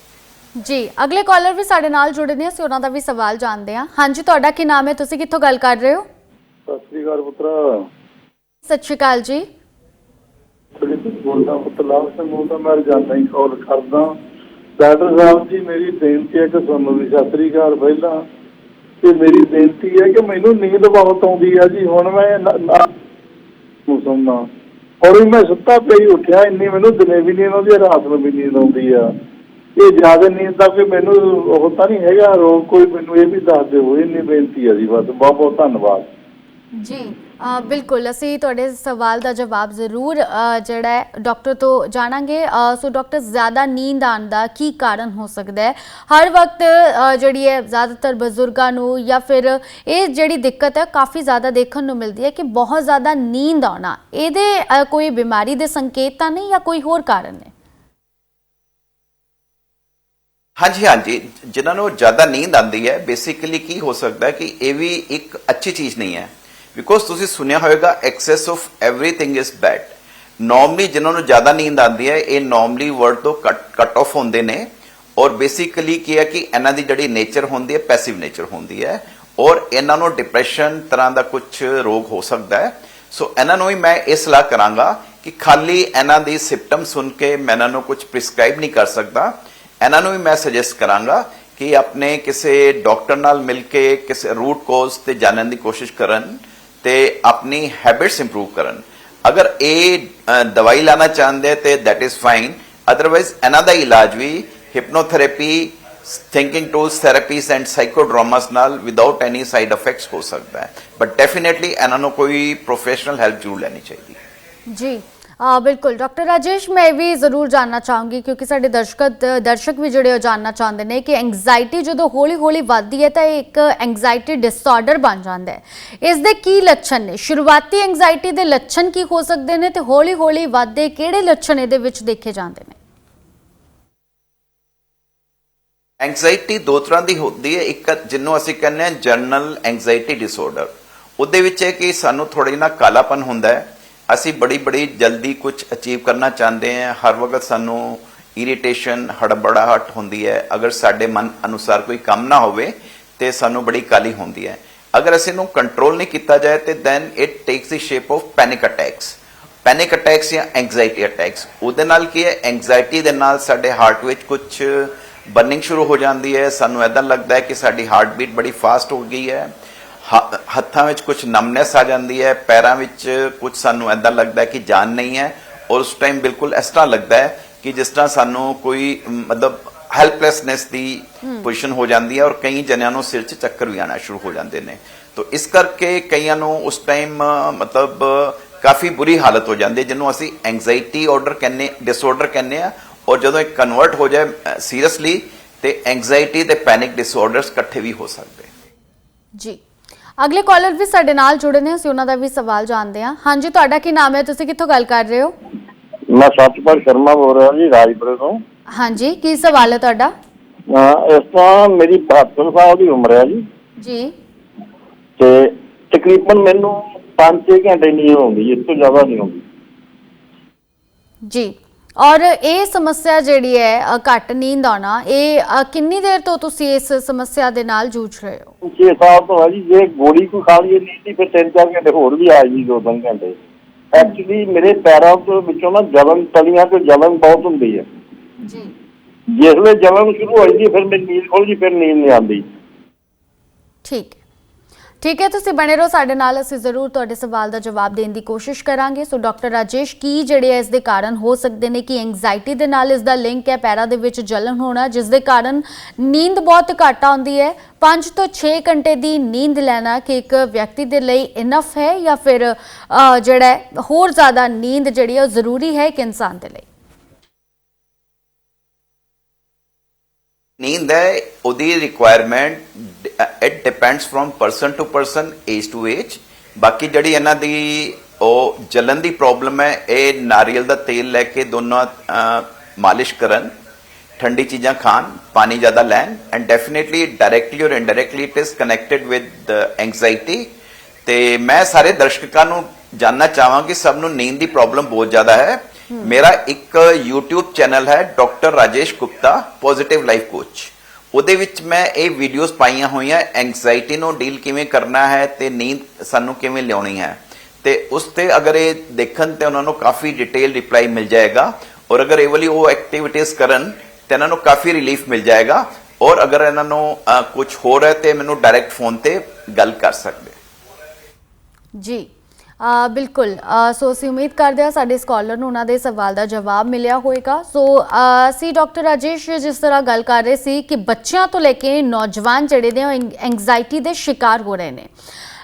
ਜੀ ਅਗਲੇ ਕਾਲਰ ਵੀ ਸਾਡੇ ਨਾਲ ਜੁੜੇ ਨੇ ਅਸੀਂ ਉਹਨਾਂ ਦਾ ਵੀ ਸਵਾਲ ਜਾਣਦੇ ਹਾਂ। ਹਾਂਜੀ ਤੁਹਾਡਾ ਕੀ ਨਾਮ ਹੈ? ਤੁਸੀਂ ਕਿੱਥੋਂ ਗੱਲ ਕਰ ਰਹੇ ਹੋ? ਸਤਿ ਸ੍ਰੀ ਅਕਾਲ ਪੁੱਤਰਾ। ਸਤਿ ਸ਼੍ਰੀ ਅਕਾਲ ਜੀ। ਬੋਲਦਾ ਸਿੰਘ ਬੋਲਦਾ ਮੈਂ ਜਾਂਦਾ ਹੀ ਕਾਲ ਕਰਦਾ। ਡਾਕਟਰ ਸਾਹਿਬ ਜੀ ਮੇਰੀ ਬੇਨਤੀ ਹੈ ਕਿ ਤੁਹਾਨੂੰ ਵੀ ਸਤਿ ਸ੍ਰੀ ਅਕਾਲ ਪਹਿਲਾਂ। ਤੇ ਮੇਰੀ ਬੇਨਤੀ ਹੈ ਕਿ ਮੈਨੂੰ ਨੀਂਦ ਬਹੁਤ ਆਉਂਦੀ ਹੈ ਜੀ। ਹੁਣ ਮੈਂ ਮੌਸਮ ਨਾ ਔਰ ਵੀ ਮੈਂ ਸੁੱਤਾ ਹੀ ਉੱਠਿਆ ਇੰਨੀ ਮੈਨੂੰ ਦਿਨੇ ਵੀ ਨੀਂਦ ਆਉਂਦੀ ਰਾਤ ਨੂੰ ਵੀ ਨੀਂਦ ਆਉਂਦੀ ਆ। ਇਹ ਜ਼ਿਆਦਾ ਨੀਂਦ ਦਾ ਕੋਈ ਮੈਨੂੰ ਉਹ ਤਾਂ ਨਹੀਂ ਹੈਗਾ, ਰੋਗ ਕੋਈ ਮੈਨੂੰ ਇਹ ਵੀ ਦੱਸ ਦਿਓ ਇੰਨੀ ਬੇਨਤੀ ਹੈ ਜੀ, ਬਸ ਬਹੁਤ ਬਹੁਤ ਧੰਨਵਾਦ। ਜੀ ਬਿਲਕੁਲ, ਅਸੀਂ ਤੁਹਾਡੇ ਸਵਾਲ ਦਾ ਜਵਾਬ ਜ਼ਰੂਰ ਜਿਹੜਾ ਹੈ, ਡਾਕਟਰ ਤੋਂ ਜਾਣਾਂਗੇ। ਸੋ ਡਾਕਟਰ, ਜ਼ਿਆਦਾ ਨੀਂਦ ਆਉਣ ਦਾ ਕੀ ਕਾਰਨ ਹੋ ਸਕਦਾ ਹੈ? ਹਰ ਵਕਤ ਜਿਹੜੀ ਹੈ, ਜ਼ਿਆਦਾਤਰ ਬਜ਼ੁਰਗਾਂ ਨੂੰ ਜਾਂ ਫਿਰ ਇਹ ਜਿਹੜੀ ਦਿੱਕਤ ਹੈ, ਕਾਫੀ ਜ਼ਿਆਦਾ ਦੇਖਣ ਨੂੰ ਮਿਲਦੀ ਹੈ ਕਿ ਬਹੁਤ ਜ਼ਿਆਦਾ ਨੀਂਦ ਆਉਣਾ, ਇਹਦੇ ਕੋਈ ਬਿਮਾਰੀ ਦੇ ਸੰਕੇਤ ਤਾਂ ਨਹੀਂ ਜਾਂ ਕੋਈ ਹੋਰ ਕਾਰਨ ਹੈ ਹਾਂਜੀ ਹਾਂਜੀ। ਜਿਨ੍ਹਾਂ ਨੂੰ ਜ਼ਿਆਦਾ ਨੀਂਦ ਆਉਂਦੀ ਹੈ ਬੇਸਿਕਲੀ ਕੀ ਹੋ ਸਕਦਾ ਹੈ ਕਿ ਇਹ ਵੀ ਇੱਕ ਅੱਛੀ ਚੀਜ਼ ਨਹੀਂ ਹੈ। ਬਿਕੋਜ਼ ਤੁਸੀਂ ਸੁਣਿਆ ਹੋਵੇਗਾ excess of everything is bad normally ਜਿਨ੍ਹਾਂ ਨੂੰ ਜ਼ਿਆਦਾ ਨੀਂਦ ਆਉਂਦੀ ਹੈ, ਇਹ ਨਾਰਮਲੀ ਵਰਡ ਤੋਂ ਕੱਟ ਕੱਟ ਆਫ ਹੁੰਦੇ ਨੇ। ਔਰ ਬੇਸਿਕਲੀ ਕੀ ਹੈ ਕਿ ਇਹਨਾਂ ਦੀ ਜਿਹੜੀ ਨੇਚਰ ਹੁੰਦੀ ਹੈ ਪੈਸਿਵ ਨੇਚਰ ਹੁੰਦੀ ਹੈ। ਔਰ ਇਹਨਾਂ ਨੂੰ ਡਿਪਰੈਸ਼ਨ ਤਰ੍ਹਾਂ ਦਾ ਕੁਝ ਰੋਗ ਹੋ ਸਕਦਾ ਹੈ। ਸੋ ਇਹਨਾਂ ਨੂੰ ਹੀ ਮੈਂ ਇਹ ਸਲਾਹ ਕਰਾਂਗਾ ਕਿ ਖਾਲੀ ਇਹਨਾਂ ਦੀ ਸਿੰਪਟਮ ਸੁਣ ਕੇ ਮੈਂ ਇਹਨਾਂ ਨੂੰ ਕੁਝ ਪ੍ਰਿਸਕ੍ਰਾਈਬ ਨਹੀਂ ਕਰ ਸਕਦਾ। ਇਹਨਾਂ ਨੂੰ ਵੀ ਮੈਂ ਸੁਜੈਸਟ ਕਰਾਂਗਾ ਕਿ ਆਪਣੇ ਕਿਸੇ ਡਾਕਟਰ ਨਾਲ ਮਿਲ ਕੇ ਕਿਸੇ ਰੂਟ ਕੋਜ਼ ਤੇ ਜਾਣਨ ਦੀ ਕੋਸ਼ਿਸ਼ ਕਰਨ ਤੇ ਆਪਣੀ ਹੈਬਿਟਸ ਇੰਪਰੂਵ ਕਰਨ। ਅਗਰ ਇਹ ਦਵਾਈ ਲੈਣਾ ਚਾਹੁੰਦੇ ਤੇ that ਇਜ ਫਾਈਨ ਅਦਰਵਾਈਜ਼ ਇਹਨਾਂ ਦਾ ਇਲਾਜ ਵੀ hypnotherapy thinking tools therapies and psychodramas ਨਾਲ ਵਿਦਆਊਟ ਐਨੀ ਸਾਈਡ ਇਫੈਕਟਸ ਹੋ ਸਕਦਾ ਹੈ। ਬਟ ਡੈਫੀਨਿਟਲੀ ਇਹਨਾਂ ਨੂੰ ਕੋਈ ਪ੍ਰੋਫੈਸ਼ਨਲ ਹੈਲਪ ਜ਼ਰੂਰ ਲੈਣੀ ਚਾਹੀਦੀ। ਜੀ। ਬਿਲਕੁਲ। ਡਾਕਟਰ ਰਾਜੇਸ਼, ਮੈਂ ਇਹ ਵੀ ਜ਼ਰੂਰ ਜਾਨਣਾ ਚਾਹੂੰਗੀ ਕਿਉਂਕਿ ਸਾਡੇ ਦਰਸ਼ਕ ਦਰਸ਼ਕ ਵੀ ਜਿਹੜੇ ਉਹ ਜਾਨਣਾ ਚਾਹੁੰਦੇ ਨੇ ਕਿ ਐਂਗਜ਼ਾਇਟੀ ਜਦੋਂ ਹੌਲੀ-ਹੌਲੀ ਵੱਧਦੀ ਹੈ ਤਾਂ ਇਹ ਇੱਕ ਐਂਗਜ਼ਾਇਟੀ ਡਿਸਆਰਡਰ ਬਣ ਜਾਂਦਾ ਹੈ। ਇਸ ਦੇ ਕੀ ਲੱਛਣ ਨੇ? ਸ਼ੁਰੂਆਤੀ ਐਂਗਜ਼ਾਇਟੀ ਦੇ ਲੱਛਣ ਕੀ ਹੋ ਸਕਦੇ ਨੇ ਤੇ ਹੌਲੀ-ਹੌਲੀ ਵੱਧਦੇ ਕਿਹੜੇ ਲੱਛਣ ਇਹਦੇ ਵਿੱਚ ਦੇਖੇ ਜਾਂਦੇ ਨੇ? ਐਂਗਜ਼ਾਇਟੀ ਦੋ ਤਰ੍ਹਾਂ ਦੀ ਹੁੰਦੀ ਹੈ। ਇੱਕ ਜਿਹਨੂੰ ਅਸੀਂ ਕਹਿੰਦੇ ਹਾਂ ਜਨਰਲ ਐਂਗਜ਼ਾਇਟੀ ਡਿਸਆਰਡਰ ਉਹਦੇ ਵਿੱਚ ਹੈ ਕਿ ਸਾਨੂੰ ਥੋੜਾ ਜਿਹਾ ਕਾਲਾਪਨ ਹੁੰਦਾ ਹੈ। ਅਸੀਂ ਬੜੀ ਬੜੀ ਜਲਦੀ ਕੁਝ ਅਚੀਵ ਕਰਨਾ ਚਾਹੁੰਦੇ ਹਾਂ। ਹਰ ਵਕਤ ਸਾਨੂੰ ਇਰੀਟੇਸ਼ਨ ਹੜਬੜਾਹਟ ਹੁੰਦੀ ਹੈ। ਅਗਰ ਸਾਡੇ ਮਨ ਅਨੁਸਾਰ ਕੋਈ ਕੰਮ ਨਾ ਹੋਵੇ, ਤੇ ਸਾਨੂੰ ਬੜੀ ਕਾਲੀ ਹੁੰਦੀ ਹੈ। ਅਗਰ ਅਸੀਂ ਨੂੰ ਕੰਟਰੋਲ ਨਹੀਂ ਕੀਤਾ ਜਾਏ, ਤੇ then it takes the shape of panic attacks panic attacks ਜਾਂ ਐਂਗਜ਼ਾਇਟੀ ਅਟੈਕਸ ਉਹਦੇ ਨਾਲ ਕੀ ਹੈ? ਐਂਗਜ਼ਾਇਟੀ ਦੇ ਨਾਲ ਸਾਡੇ ਹਾਰਟ ਵਿੱਚ ਕੁਝ ਬਰਨਿੰਗ ਸ਼ੁਰੂ ਹੋ ਜਾਂਦੀ ਹੈ। ਸਾਨੂੰ ਐਦਾਂ ਲੱਗਦਾ ਹੈ ਕਿ ਸਾਡੀ ਹਾਰਟ ਬੀਟ ਬੜੀ ਫਾਸਟ ਹੋ ਗਈ ਹੈ। ਹੱਥਾਂ ਵਿੱਚ ਕੁਝ ਨਮਨੈਸ ਆ ਜਾਂਦੀ ਹੈ ਪੈਰਾਂ ਵਿੱਚ ਕੁਝ ਸਾਨੂੰ ਐਦਾਂ ਲੱਗਦਾ ਕਿ ਜਾਨ ਨਹੀਂ ਹੈ ਔਰ ਉਸ ਟਾਈਮ ਬਿਲਕੁਲ ਇਸ ਤਰ੍ਹਾਂ ਲੱਗਦਾ ਹੈ ਕਿ ਜਿਸ ਤਰ੍ਹਾਂ ਸਾਨੂੰ ਕੋਈ ਮਤਲਬ ਹੈਲਪਲੈਸਨੈਸ ਦੀ ਪੋਜੀਸ਼ਨ ਹੋ ਜਾਂਦੀ ਹੈ ਔਰ ਕਈ ਜਨਿਆਂ ਨੂੰ ਸਿਰ 'ਚ ਚੱਕਰ ਵੀ ਆਣਾ ਸ਼ੁਰੂ ਹੋ ਜਾਂਦੇ ਨੇ। ਤਾਂ ਇਸ ਕਰਕੇ ਕਈਆਂ ਨੂੰ ਉਸ ਟਾਈਮ ਮਤਲਬ ਕਾਫੀ ਬੁਰੀ ਹਾਲਤ ਹੋ ਜਾਂਦੀ ਹੈ ਜਿਹਨੂੰ ਅਸੀਂ ਐਂਗਜ਼ਾਇਟੀ ਆਰਡਰ ਕਹਿੰਨੇ ਡਿਸਆਰਡਰ ਕਹਿੰਨੇ ਆ ਔਰ ਜਦੋਂ ਇਹ ਕਨਵਰਟ ਹੋ ਜਾਏ ਸੀਰੀਅਸਲੀ ਤੇ ਐਂਗਜ਼ਾਇਟੀ ਤੇ ਪੈਨਿਕ ਡਿਸਆਰਡਰਸ ਇਕੱਠੇ ਵੀ ਹੋ ਸਕਦੇ ਜੀ। ਅਗਲੇ ਕਾਲਰ ਵੀ ਸਾਡੇ ਨਾਲ ਜੁੜੇ ਨੇ ਅਸੀਂ ਉਹਨਾਂ ਦਾ ਵੀ ਸਵਾਲ ਜਾਣਦੇ ਹਾਂ। ਹਾਂਜੀ ਤੁਹਾਡਾ ਕੀ ਨਾਮ ਹੈ? ਤੁਸੀਂ ਕਿੱਥੋਂ ਗੱਲ ਕਰ ਰਹੇ ਹੋ? ਮੈਂ ਸਤਪਾਲ ਸ਼ਰਮਾ ਬੋਲ ਰਿਹਾ ਜੀ ਰਾਜਪੁਰੇ ਤੋਂ। ਹਾਂਜੀ ਕੀ ਸਵਾਲ ਹੈ ਤੁਹਾਡਾ? ਇਸ ਤਰ੍ਹਾਂ ਮੇਰੀ 72 ਸਾਲ ਦੀ ਉਮਰ ਹੈ ਜੀ। ਜੀ। ਤੇ ਤਕਰੀਬਨ ਮੈਨੂੰ 5-6 ਘੰਟੇ ਨੀਂਦ ਆਉਂਦੀ ਇਸ ਤੋਂ ਜ਼ਿਆਦਾ ਨਹੀਂ ਆਉਂਦੀ। ਜੀ। ਔਰ ਇਹ ਸਮੱਸਿਆ ਜਿਹੜੀ ਹੈ ਘੱਟ ਨੀਂਦ ਆਉਣਾ ਇਹ ਕਿੰਨੀ ਦੇਰ ਤੋਂ ਤੁਸੀਂ ਇਸ ਸਮੱਸਿਆ ਦੇ ਨਾਲ ਜੂਝ ਰਹੇ ਹੋ? 6 ਸਾਲ ਤੋਂ ਹੈ ਜੀ ਜੇ ਗੋਲੀ ਕੋਈ ਖਾ ਲਈਏ ਨੀਂਦ ਦੀ ਫਿਰ 3-4 ਘੰਟੇ ਹੋਰ ਵੀ ਆ ਜੀ ਦੋ ਤਿੰਨ ਘੰਟੇ। ਐਕਚੁਅਲੀ ਮੇਰੇ ਪੈਰਾਂ ਤੋਂ ਵਿੱਚੋਂ ਨਾ ਜਲਨ ਤਲੀਆਂ ਤੋਂ ਜਲਨ ਬਹੁਤ ਹੁੰਦੀ ਹੈ। ਜੀ। ਜਿਸ ਵੇਲੇ ਜਲਨ ਸ਼ੁਰੂ ਹੋ ਜਾਂਦੀ ਫਿਰ ਮੇਰੀ ਨੀਂਦ ਖੁੱਲ ਜੀ ਫਿਰ ਨੀਂਦ ਨਹੀਂ ਆਉਂਦੀ। ਠੀਕ। ਹੈ ਠੀਕ ਹੈ, ਤੁਸੀਂ ਬਣੇ ਰਹੋ ਸਾਡੇ ਨਾਲ। ਅਸੀਂ ਜ਼ਰੂਰ ਤੁਹਾਡੇ ਸਵਾਲ ਦਾ ਜਵਾਬ ਦੇਣ ਦੀ ਕੋਸ਼ਿਸ਼ ਕਰਾਂਗੇ। ਸੋ ਡਾਕਟਰ ਰਾਜੇਸ਼, ਕੀ ਜਿਹੜੇ ਹੈ ਇਸ ਦੇ ਕਾਰਨ ਹੋ ਸਕਦੇ ਨੇ? ਕਿ ਐਂਗਜ਼ਾਇਟੀ ਦੇ ਨਾਲ ਇਸ ਦਾ ਲਿੰਕ ਹੈ? ਪੈਰਾਂ ਦੇ ਵਿੱਚ ਜਲਨ ਹੋਣਾ, ਜਿਸ ਦੇ ਕਾਰਨ ਨੀਂਦ ਬਹੁਤ ਘੱਟ ਆਉਂਦੀ ਹੈ। 5 ਤੋਂ 6 ਘੰਟੇ ਦੀ ਨੀਂਦ ਲੈਣਾ ਕਿ ਇੱਕ ਵਿਅਕਤੀ ਦੇ ਲਈ ਇਨਫ ਹੈ ਜਾਂ ਫਿਰ ਜਿਹੜਾ ਹੋਰ ਜ਼ਿਆਦਾ ਨੀਂਦ ਜਿਹੜੀ ਹੈ ਉਹ ਜ਼ਰੂਰੀ ਹੈ ਇੱਕ ਇਨਸਾਨ ਦੇ ਲਈ? ਨੀਂਦ ਹੈ ਉਹਦੀ requirement it depends from person to person age to age ਬਾਕੀ ਜਿਹੜੀ ਇਹਨਾਂ ਦੀ ਉਹ ਜਲਨ ਦੀ ਪ੍ਰੋਬਲਮ ਹੈ ਇਹ ਨਾਰੀਅਲ ਦਾ ਤੇਲ ਲੈ ਕੇ ਦੋਨੋਂ ਮਾਲਿਸ਼ ਕਰਨ ਠੰਡੀ ਚੀਜ਼ਾਂ ਖਾਣ ਪਾਣੀ ਜ਼ਿਆਦਾ ਲੈਣ and definitely directly or indirectly it is connected with anxiety ਤੇ ਮੈਂ ਸਾਰੇ ਦਰਸ਼ਕਾਂ ਨੂੰ ਜਾਨਣਾ ਚਾਹਾਂਗਾ ਕਿ ਸਭ ਨੂੰ ਨੀਂਦ ਦੀ ਪ੍ਰੋਬਲਮ ਬਹੁਤ ਜ਼ਿਆਦਾ ਹੈ ਮੇਰਾ ਇੱਕ YouTube ਚੈਨਲ ਹੈ doctor Rajesh Gupta positive life coach ਉਹਦੇ ਵਿੱਚ ਮੈਂ ਇਹ ਵੀਡੀਓਜ਼ ਪਾਈਆਂ ਹੋਈਆਂ ਐਂਗਜ਼ਾਇਟੀ ਨੂੰ ਡੀਲ ਕਿਵੇਂ ਕਰਨਾ ਹੈ ਤੇ ਨੀਂਦ ਸਾਨੂੰ ਕਿਵੇਂ ਲਿਆਉਣੀ ਹੈ। ਤੇ ਉਸ ਤੇ ਅਗਰ ਇਹ ਦੇਖਣ ਤੇ ਉਹਨਾਂ ਨੂੰ ਕਾਫੀ ਡਿਟੇਲ ਰਿਪਲਾਈ ਮਿਲ ਜਾਏਗਾ, ਔਰ ਅਗਰ ਇਹ ਵਾਲੀ ਉਹ ਐਕਟੀਵਿਟੀਜ਼ ਕਰਨ ਤੇ ਇਹਨਾਂ ਨੂੰ ਕਾਫੀ ਰਿਲੀਫ ਮਿਲ ਜਾਏਗਾ, ਔਰ ਅਗਰ ਇਹਨਾਂ ਨੂੰ ਕੁਝ ਹੋਰ ਹੈ ਤੇ ਮੈਨੂੰ ਡਾਇਰੈਕਟ ਫੋਨ ਤੇ ਗੱਲ ਕਰ ਸਕਦੇ। ਜੀ। ਬਿਲਕੁਲ। ਸੋ ਅਸੀਂ ਉਮੀਦ ਕਰਦੇ ਹਾਂ ਸਾਡੇ ਸਕਾਲਰ ਨੂੰ ਉਹਨਾਂ ਦੇ ਸਵਾਲ ਦਾ ਜਵਾਬ ਮਿਲਿਆ ਹੋਏਗਾ। ਸੋ ਸੀ ਡਾਕਟਰ ਰਾਜੇਸ਼ ਜਿਸ ਤਰ੍ਹਾਂ ਗੱਲ ਕਰ ਰਹੇ ਸੀ ਕਿ ਬੱਚਿਆਂ ਤੋਂ ਲੈ ਕੇ ਨੌਜਵਾਨ ਜਿਹੜੇ ਨੇ ਐਂਗਜ਼ਾਇਟੀ ਦੇ ਸ਼ਿਕਾਰ ਹੋ ਰਹੇ ਨੇ।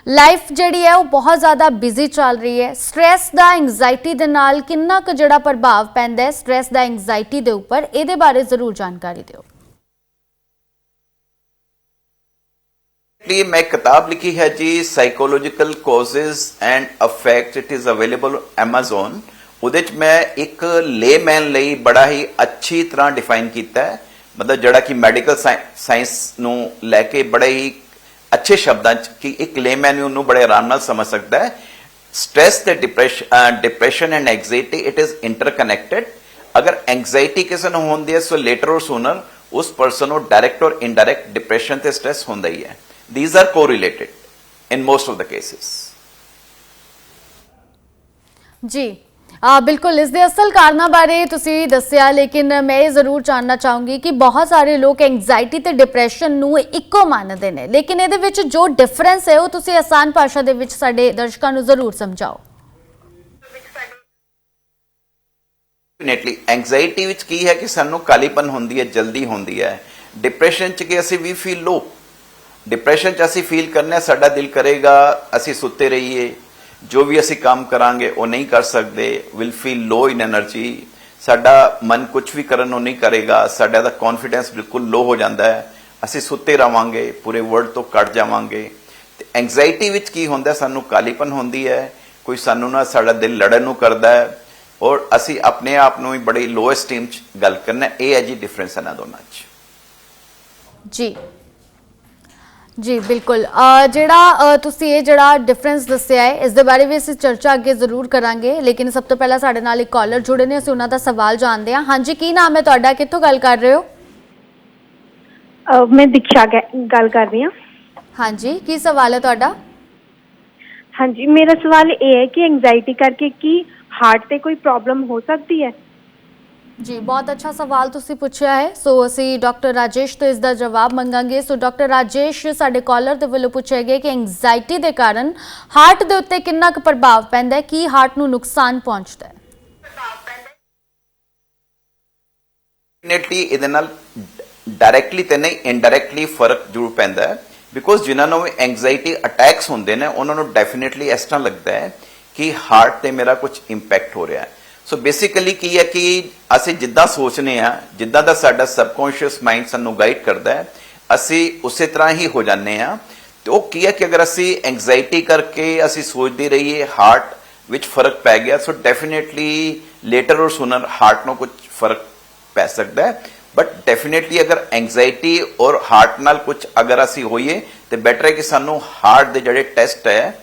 ਲਾਈਫ ਜਿਹੜੀ ਹੈ ਉਹ ਬਹੁਤ ਜ਼ਿਆਦਾ ਬਿਜ਼ੀ ਚੱਲ ਰਹੀ ਹੈ। ਸਟ्रेस ਦਾ ਐਂਗਜ਼ਾਇਟੀ ਦੇ ਨਾਲ ਕਿੰਨਾ ਕੁ ਜਿਹੜਾ ਪ੍ਰਭਾਵ ਪੈਂਦਾ ਹੈ ਸਟ्रेस ਦਾ ਐਂਗਜ਼ਾਇਟੀ ਦੇ ਉੱਪਰ, ਇਹਦੇ ਬਾਰੇ ਜ਼ਰੂਰ ਜਾਣਕਾਰੀ ਦਿਓ। ਲਈ ਮੈਂ ਕਿਤਾਬ ਲਿਖੀ ਹੈ ਜੀ psychological causes and affect it is available Amazon ਉਹਦੇ ਚ ਮੈਂ ਇੱਕ ਲੇਮੈਨ ਲਈ ਬੜਾ ਹੀ ਅੱਛੀ ਤਰ੍ਹਾਂ ਡਿਫਾਈਨ ਕੀਤਾ ਹੈ। ਮਤਲਬ ਜਿਹੜਾ ਕਿ ਮੈਡੀਕਲ ਸਾਇੰਸ ਨੂੰ ਲੈ ਕੇ ਬੜੇ ਹੀ ਅੱਛੇ ਸ਼ਬਦਾਂ ਚ ਕਿ ਇੱਕ ਲੇਮੈਨ ਵੀ ਉਹਨੂੰ ਬੜੇ ਆਰਾਮ ਨਾਲ ਸਮਝ ਸਕਦਾ ਹੈ। ਸਟ्रेस ਤੇ depression depression and anxiety it is interconnected ਅਗਰ ਐਂਗਜ਼ਾਇਟੀ ਕਿਸੇ ਨੂੰ ਹੁੰਦੀ ਹੈ ਸੋ ਲੇਟਰ অর ਸੂਨਰ ਉਸ ਪਰਸਨ ਨੂੰ ਡਾਇਰੈਕਟ অর ਇਨਡਾਇਰੈਕਟ ਡਿਪਰੈਸ਼ਨ ਤੇ ਸਟ्रेस ਹੁੰਦਾ ਹੀ ਹੈ। These are correlated in most of the cases. ਆ ਬਿਲਕੁਲ ਇਸ ਦੇ ਅਸਲ ਕਾਰਨਾਂ ਬਾਰੇ ਤੁਸੀਂ ਦੱਸਿਆ ਲੇਕਿਨ ਮੈਂ ਇਹ ਜ਼ਰੂਰ ਜਾਨਣਾ ਚਾਹੂੰਗੀ ਕਿ ਬਹੁਤ ਸਾਰੇ ਲੋਕ ਐਂਗਜ਼ਾਇਟੀ ਤੇ ਡਿਪਰੈਸ਼ਨ ਨੂੰ ਇੱਕੋ ਮੰਨਦੇ ਨੇ ਲੇਕਿਨ ਇਹਦੇ ਵਿੱਚ ਜੋ ਡਿਫਰੈਂਸ ਹੈ ਉਹ ਤੁਸੀਂ ਆਸਾਨ ਭਾਸ਼ਾ ਦੇ ਵਿੱਚ ਸਾਡੇ ਦਰਸ਼ਕਾਂ ਨੂੰ ਜ਼ਰੂਰ ਸਮਝਾਓ ਡੈਫੀਨਿਟਲੀ ਐਂਗਜ਼ਾਇਟੀ ਵਿੱਚ ਕੀ ਹੈ ਕਿ ਸਾਨੂੰ ਕਾਲੀਪਨ ਹੁੰਦੀ ਹੈ ਜਲਦੀ ਹੁੰਦੀ ਹੈ ਡਿਪਰੈਸ਼ਨ ਚ ਕਿ ਅਸੀਂ ਵੀ ਫੀਲ ਲੋ ਡਿਪਰੈਸ਼ਨ 'ਚ ਅਸੀਂ ਫੀਲ ਕਰਨੇ ਸਾਡਾ ਦਿਲ ਕਰੇਗਾ, ਅਸੀਂ ਸੁੱਤੇ ਰਹੀਏ, ਜੋ ਵੀ ਅਸੀਂ ਕੰਮ ਕਰਾਂਗੇ, ਉਹ ਨਹੀਂ ਕਰ ਸਕਦੇ will feel low in energy ਸਾਡਾ ਮਨ ਕੁਝ ਵੀ ਕਰਨ ਨੂੰ ਨਹੀਂ ਕਰੇਗਾ, ਸਾਡਾ ਦਾ ਕੌਨਫੀਡੈਂਸ ਬਿਲਕੁਲ ਲੋ ਹੋ ਜਾਂਦਾ ਹੈ, ਅਸੀਂ ਸੁੱਤੇ ਰਵਾਂਗੇ, ਪੂਰੇ ਵਰਲਡ ਤੋਂ ਕੱਟ ਜਾਵਾਂਗੇ। ਤੇ ਐਂਗਜ਼ਾਇਟੀ ਵਿੱਚ ਕੀ ਹੁੰਦਾ, ਸਾਨੂੰ ਕਾਲੀਪਨ ਹੁੰਦੀ ਹੈ, ਕੋਈ ਸਾਨੂੰ ਨਾ ਸਾਡਾ ਦਿਲ ਲੜਨ ਨੂੰ ਕਰਦਾ ਹੈ, ਔਰ ਅਸੀਂ ਆਪਣੇ ਆਪ ਨੂੰ ਹੀ ਬੜੀ ਲੋਅ ਸਟੀਮ ਚ ਗੱਲ ਕਰਨਾ, ਇਹ ਹੈ ਜੀ ਡਿਫਰੈਂਸ ਇਹਨਾਂ ਦੋਨਾਂ ਚ। ਜੀ। ਜੀ ਬਿਲਕੁਲ। ਜਿਹੜਾ ਤੁਸੀਂ ਇਹ ਜਿਹੜਾ ਡਿਫਰੈਂਸ ਦੱਸਿਆ ਹੈ ਇਸ ਦੇ ਬਾਰੇ ਵੀ ਅਸੀਂ ਚਰਚਾ ਅੱਗੇ ਜ਼ਰੂਰ ਕਰਾਂਗੇ। ਲੇਕਿਨ ਸਭ ਤੋਂ ਪਹਿਲਾਂ ਸਾਡੇ ਨਾਲ ਇੱਕ ਕਾਲਰ ਜੁੜੇ ਨੇ ਅਸੀਂ ਉਹਨਾਂ ਦਾ ਸਵਾਲ ਜਾਣਦੇ ਹਾਂ। ਹਾਂਜੀ ਕੀ ਨਾਮ ਹੈ ਤੁਹਾਡਾ? ਕਿੱਥੋਂ ਗੱਲ ਕਰ ਰਹੇ ਹੋ? ਮੈਂ ਦੀਕਸ਼ਾ ਗੱਲ ਕਰ ਰਹੀ ਹਾਂ। ਹਾਂਜੀ ਕੀ ਸਵਾਲ ਹੈ ਤੁਹਾਡਾ? ਹਾਂਜੀ ਮੇਰਾ ਸਵਾਲ ਇਹ ਹੈ ਕਿ ਐਂਗਜ਼ਾਇਟੀ ਕਰਕੇ ਕੀ ਹਾਰਟ ਤੇ ਕੋਈ ਪ੍ਰੋਬਲਮ ਹੋ ਸਕਦੀ ਹੈ? ਜੀ, ਬਹੁਤ ਅੱਛਾ ਸਵਾਲ ਤੁਸੀਂ ਪੁੱਛਿਆ ਹੈ। ਸੋ ਅਸੀਂ ਡਾਕਟਰ ਰਾਜੇਸ਼ ਤੋਂ ਇਸ ਦਾ ਜਵਾਬ ਮੰਗਾਂਗੇ। ਸੋ ਡਾਕਟਰ ਰਾਜੇਸ਼, ਸਾਡੇ ਕਾਲਰ ਦੇ ਵੱਲੋਂ ਪੁੱਛਿਆ ਗਿਆ ਕਿ ਐਂਗਜ਼ਾਇਟੀ ਦੇ ਕਾਰਨ ਹਾਰਟ ਦੇ ਉੱਤੇ ਕਿੰਨਾ ਕੁ ਪ੍ਰਭਾਵ ਪੈਂਦਾ ਹੈ, ਕੀ ਹਾਰਟ ਨੂੰ ਨੁਕਸਾਨ ਪਹੁੰਚਦਾ ਹੈ? ਡੈਫੀਨਿਟਲੀ ਇਹਦੇ ਨਾਲ ਡਾਇਰੈਕਟਲੀ ਤੇ ਨਹੀਂ ਇਨਡਾਇਰੈਕਟਲੀ ਫ਼ਰਕ ਜ਼ਰੂਰ ਪੈਂਦਾ ਹੈ। ਬਿਕੋਜ਼ ਜਿਨ੍ਹਾਂ ਨੂੰ ਐਂਗਜ਼ਾਇਟੀ ਅਟੈਕਸ ਹੁੰਦੇ ਨੇ, ਉਹਨਾਂ ਨੂੰ ਡੈਫੀਨਿਟਲੀ ਇਸ ਤਰ੍ਹਾਂ ਲੱਗਦਾ ਹੈ ਕਿ ਹਾਰਟ ਤੇ ਮੇਰਾ ਕੁਝ ਇੰਪੈਕਟ ਹੋ ਰਿਹਾ ਹੈ। ਸੋ ਬੇਸਿਕਲੀ ਕੀ ਹੈ ਕਿ ਅਸੀਂ ਜਿੱਦਾਂ ਸੋਚਨੇ ਆ ਜਿੱਦਾਂ ਦਾ ਸਾਡਾ ਸਬਕੌਂਸ਼ੀਅਸ ਮਾਈਂਡ ਸਾਨੂੰ ਗਾਈਡ ਕਰਦਾ ਹੈ, ਅਸੀਂ ਉਸੇ ਤਰ੍ਹਾਂ ਹੀ ਹੋ ਜਾਂਦੇ ਆ ਤੇ ਉਹ ਕੀ ਹੈ ਕਿ ਅਗਰ ਅਸੀਂ ਐਂਗਜ਼ਾਇਟੀ ਕਰਕੇ ਅਸੀਂ ਸੋਚਦੇ ਰਹੀਏ ਹਾਰਟ ਵਿੱਚ ਫ਼ਰਕ ਪੈ ਗਿਆ ਸੋ ਡੈਫੀਨਿਟਲੀ ਲੇਟਰ ਔਰ ਸੁਨਰ ਹਾਰਟ ਨੂੰ ਕੁਝ ਫ਼ਰਕ ਪੈ ਸਕਦਾ ਹੈ। ਬਟ ਡੈਫੀਨਿਟਲੀ ਅਗਰ ਐਂਗਜ਼ਾਇਟੀ ਔਰ ਹਾਰਟ ਨਾਲ ਕੁਝ ਅਗਰ ਅਸੀਂ ਹੋਈਏ, ਤੇ ਬੈਟਰ ਹੈ ਕਿ ਸਾਨੂੰ ਹਾਰਟ ਦੇ ਜਿਹੜੇ ਟੈਸਟ ਹੈ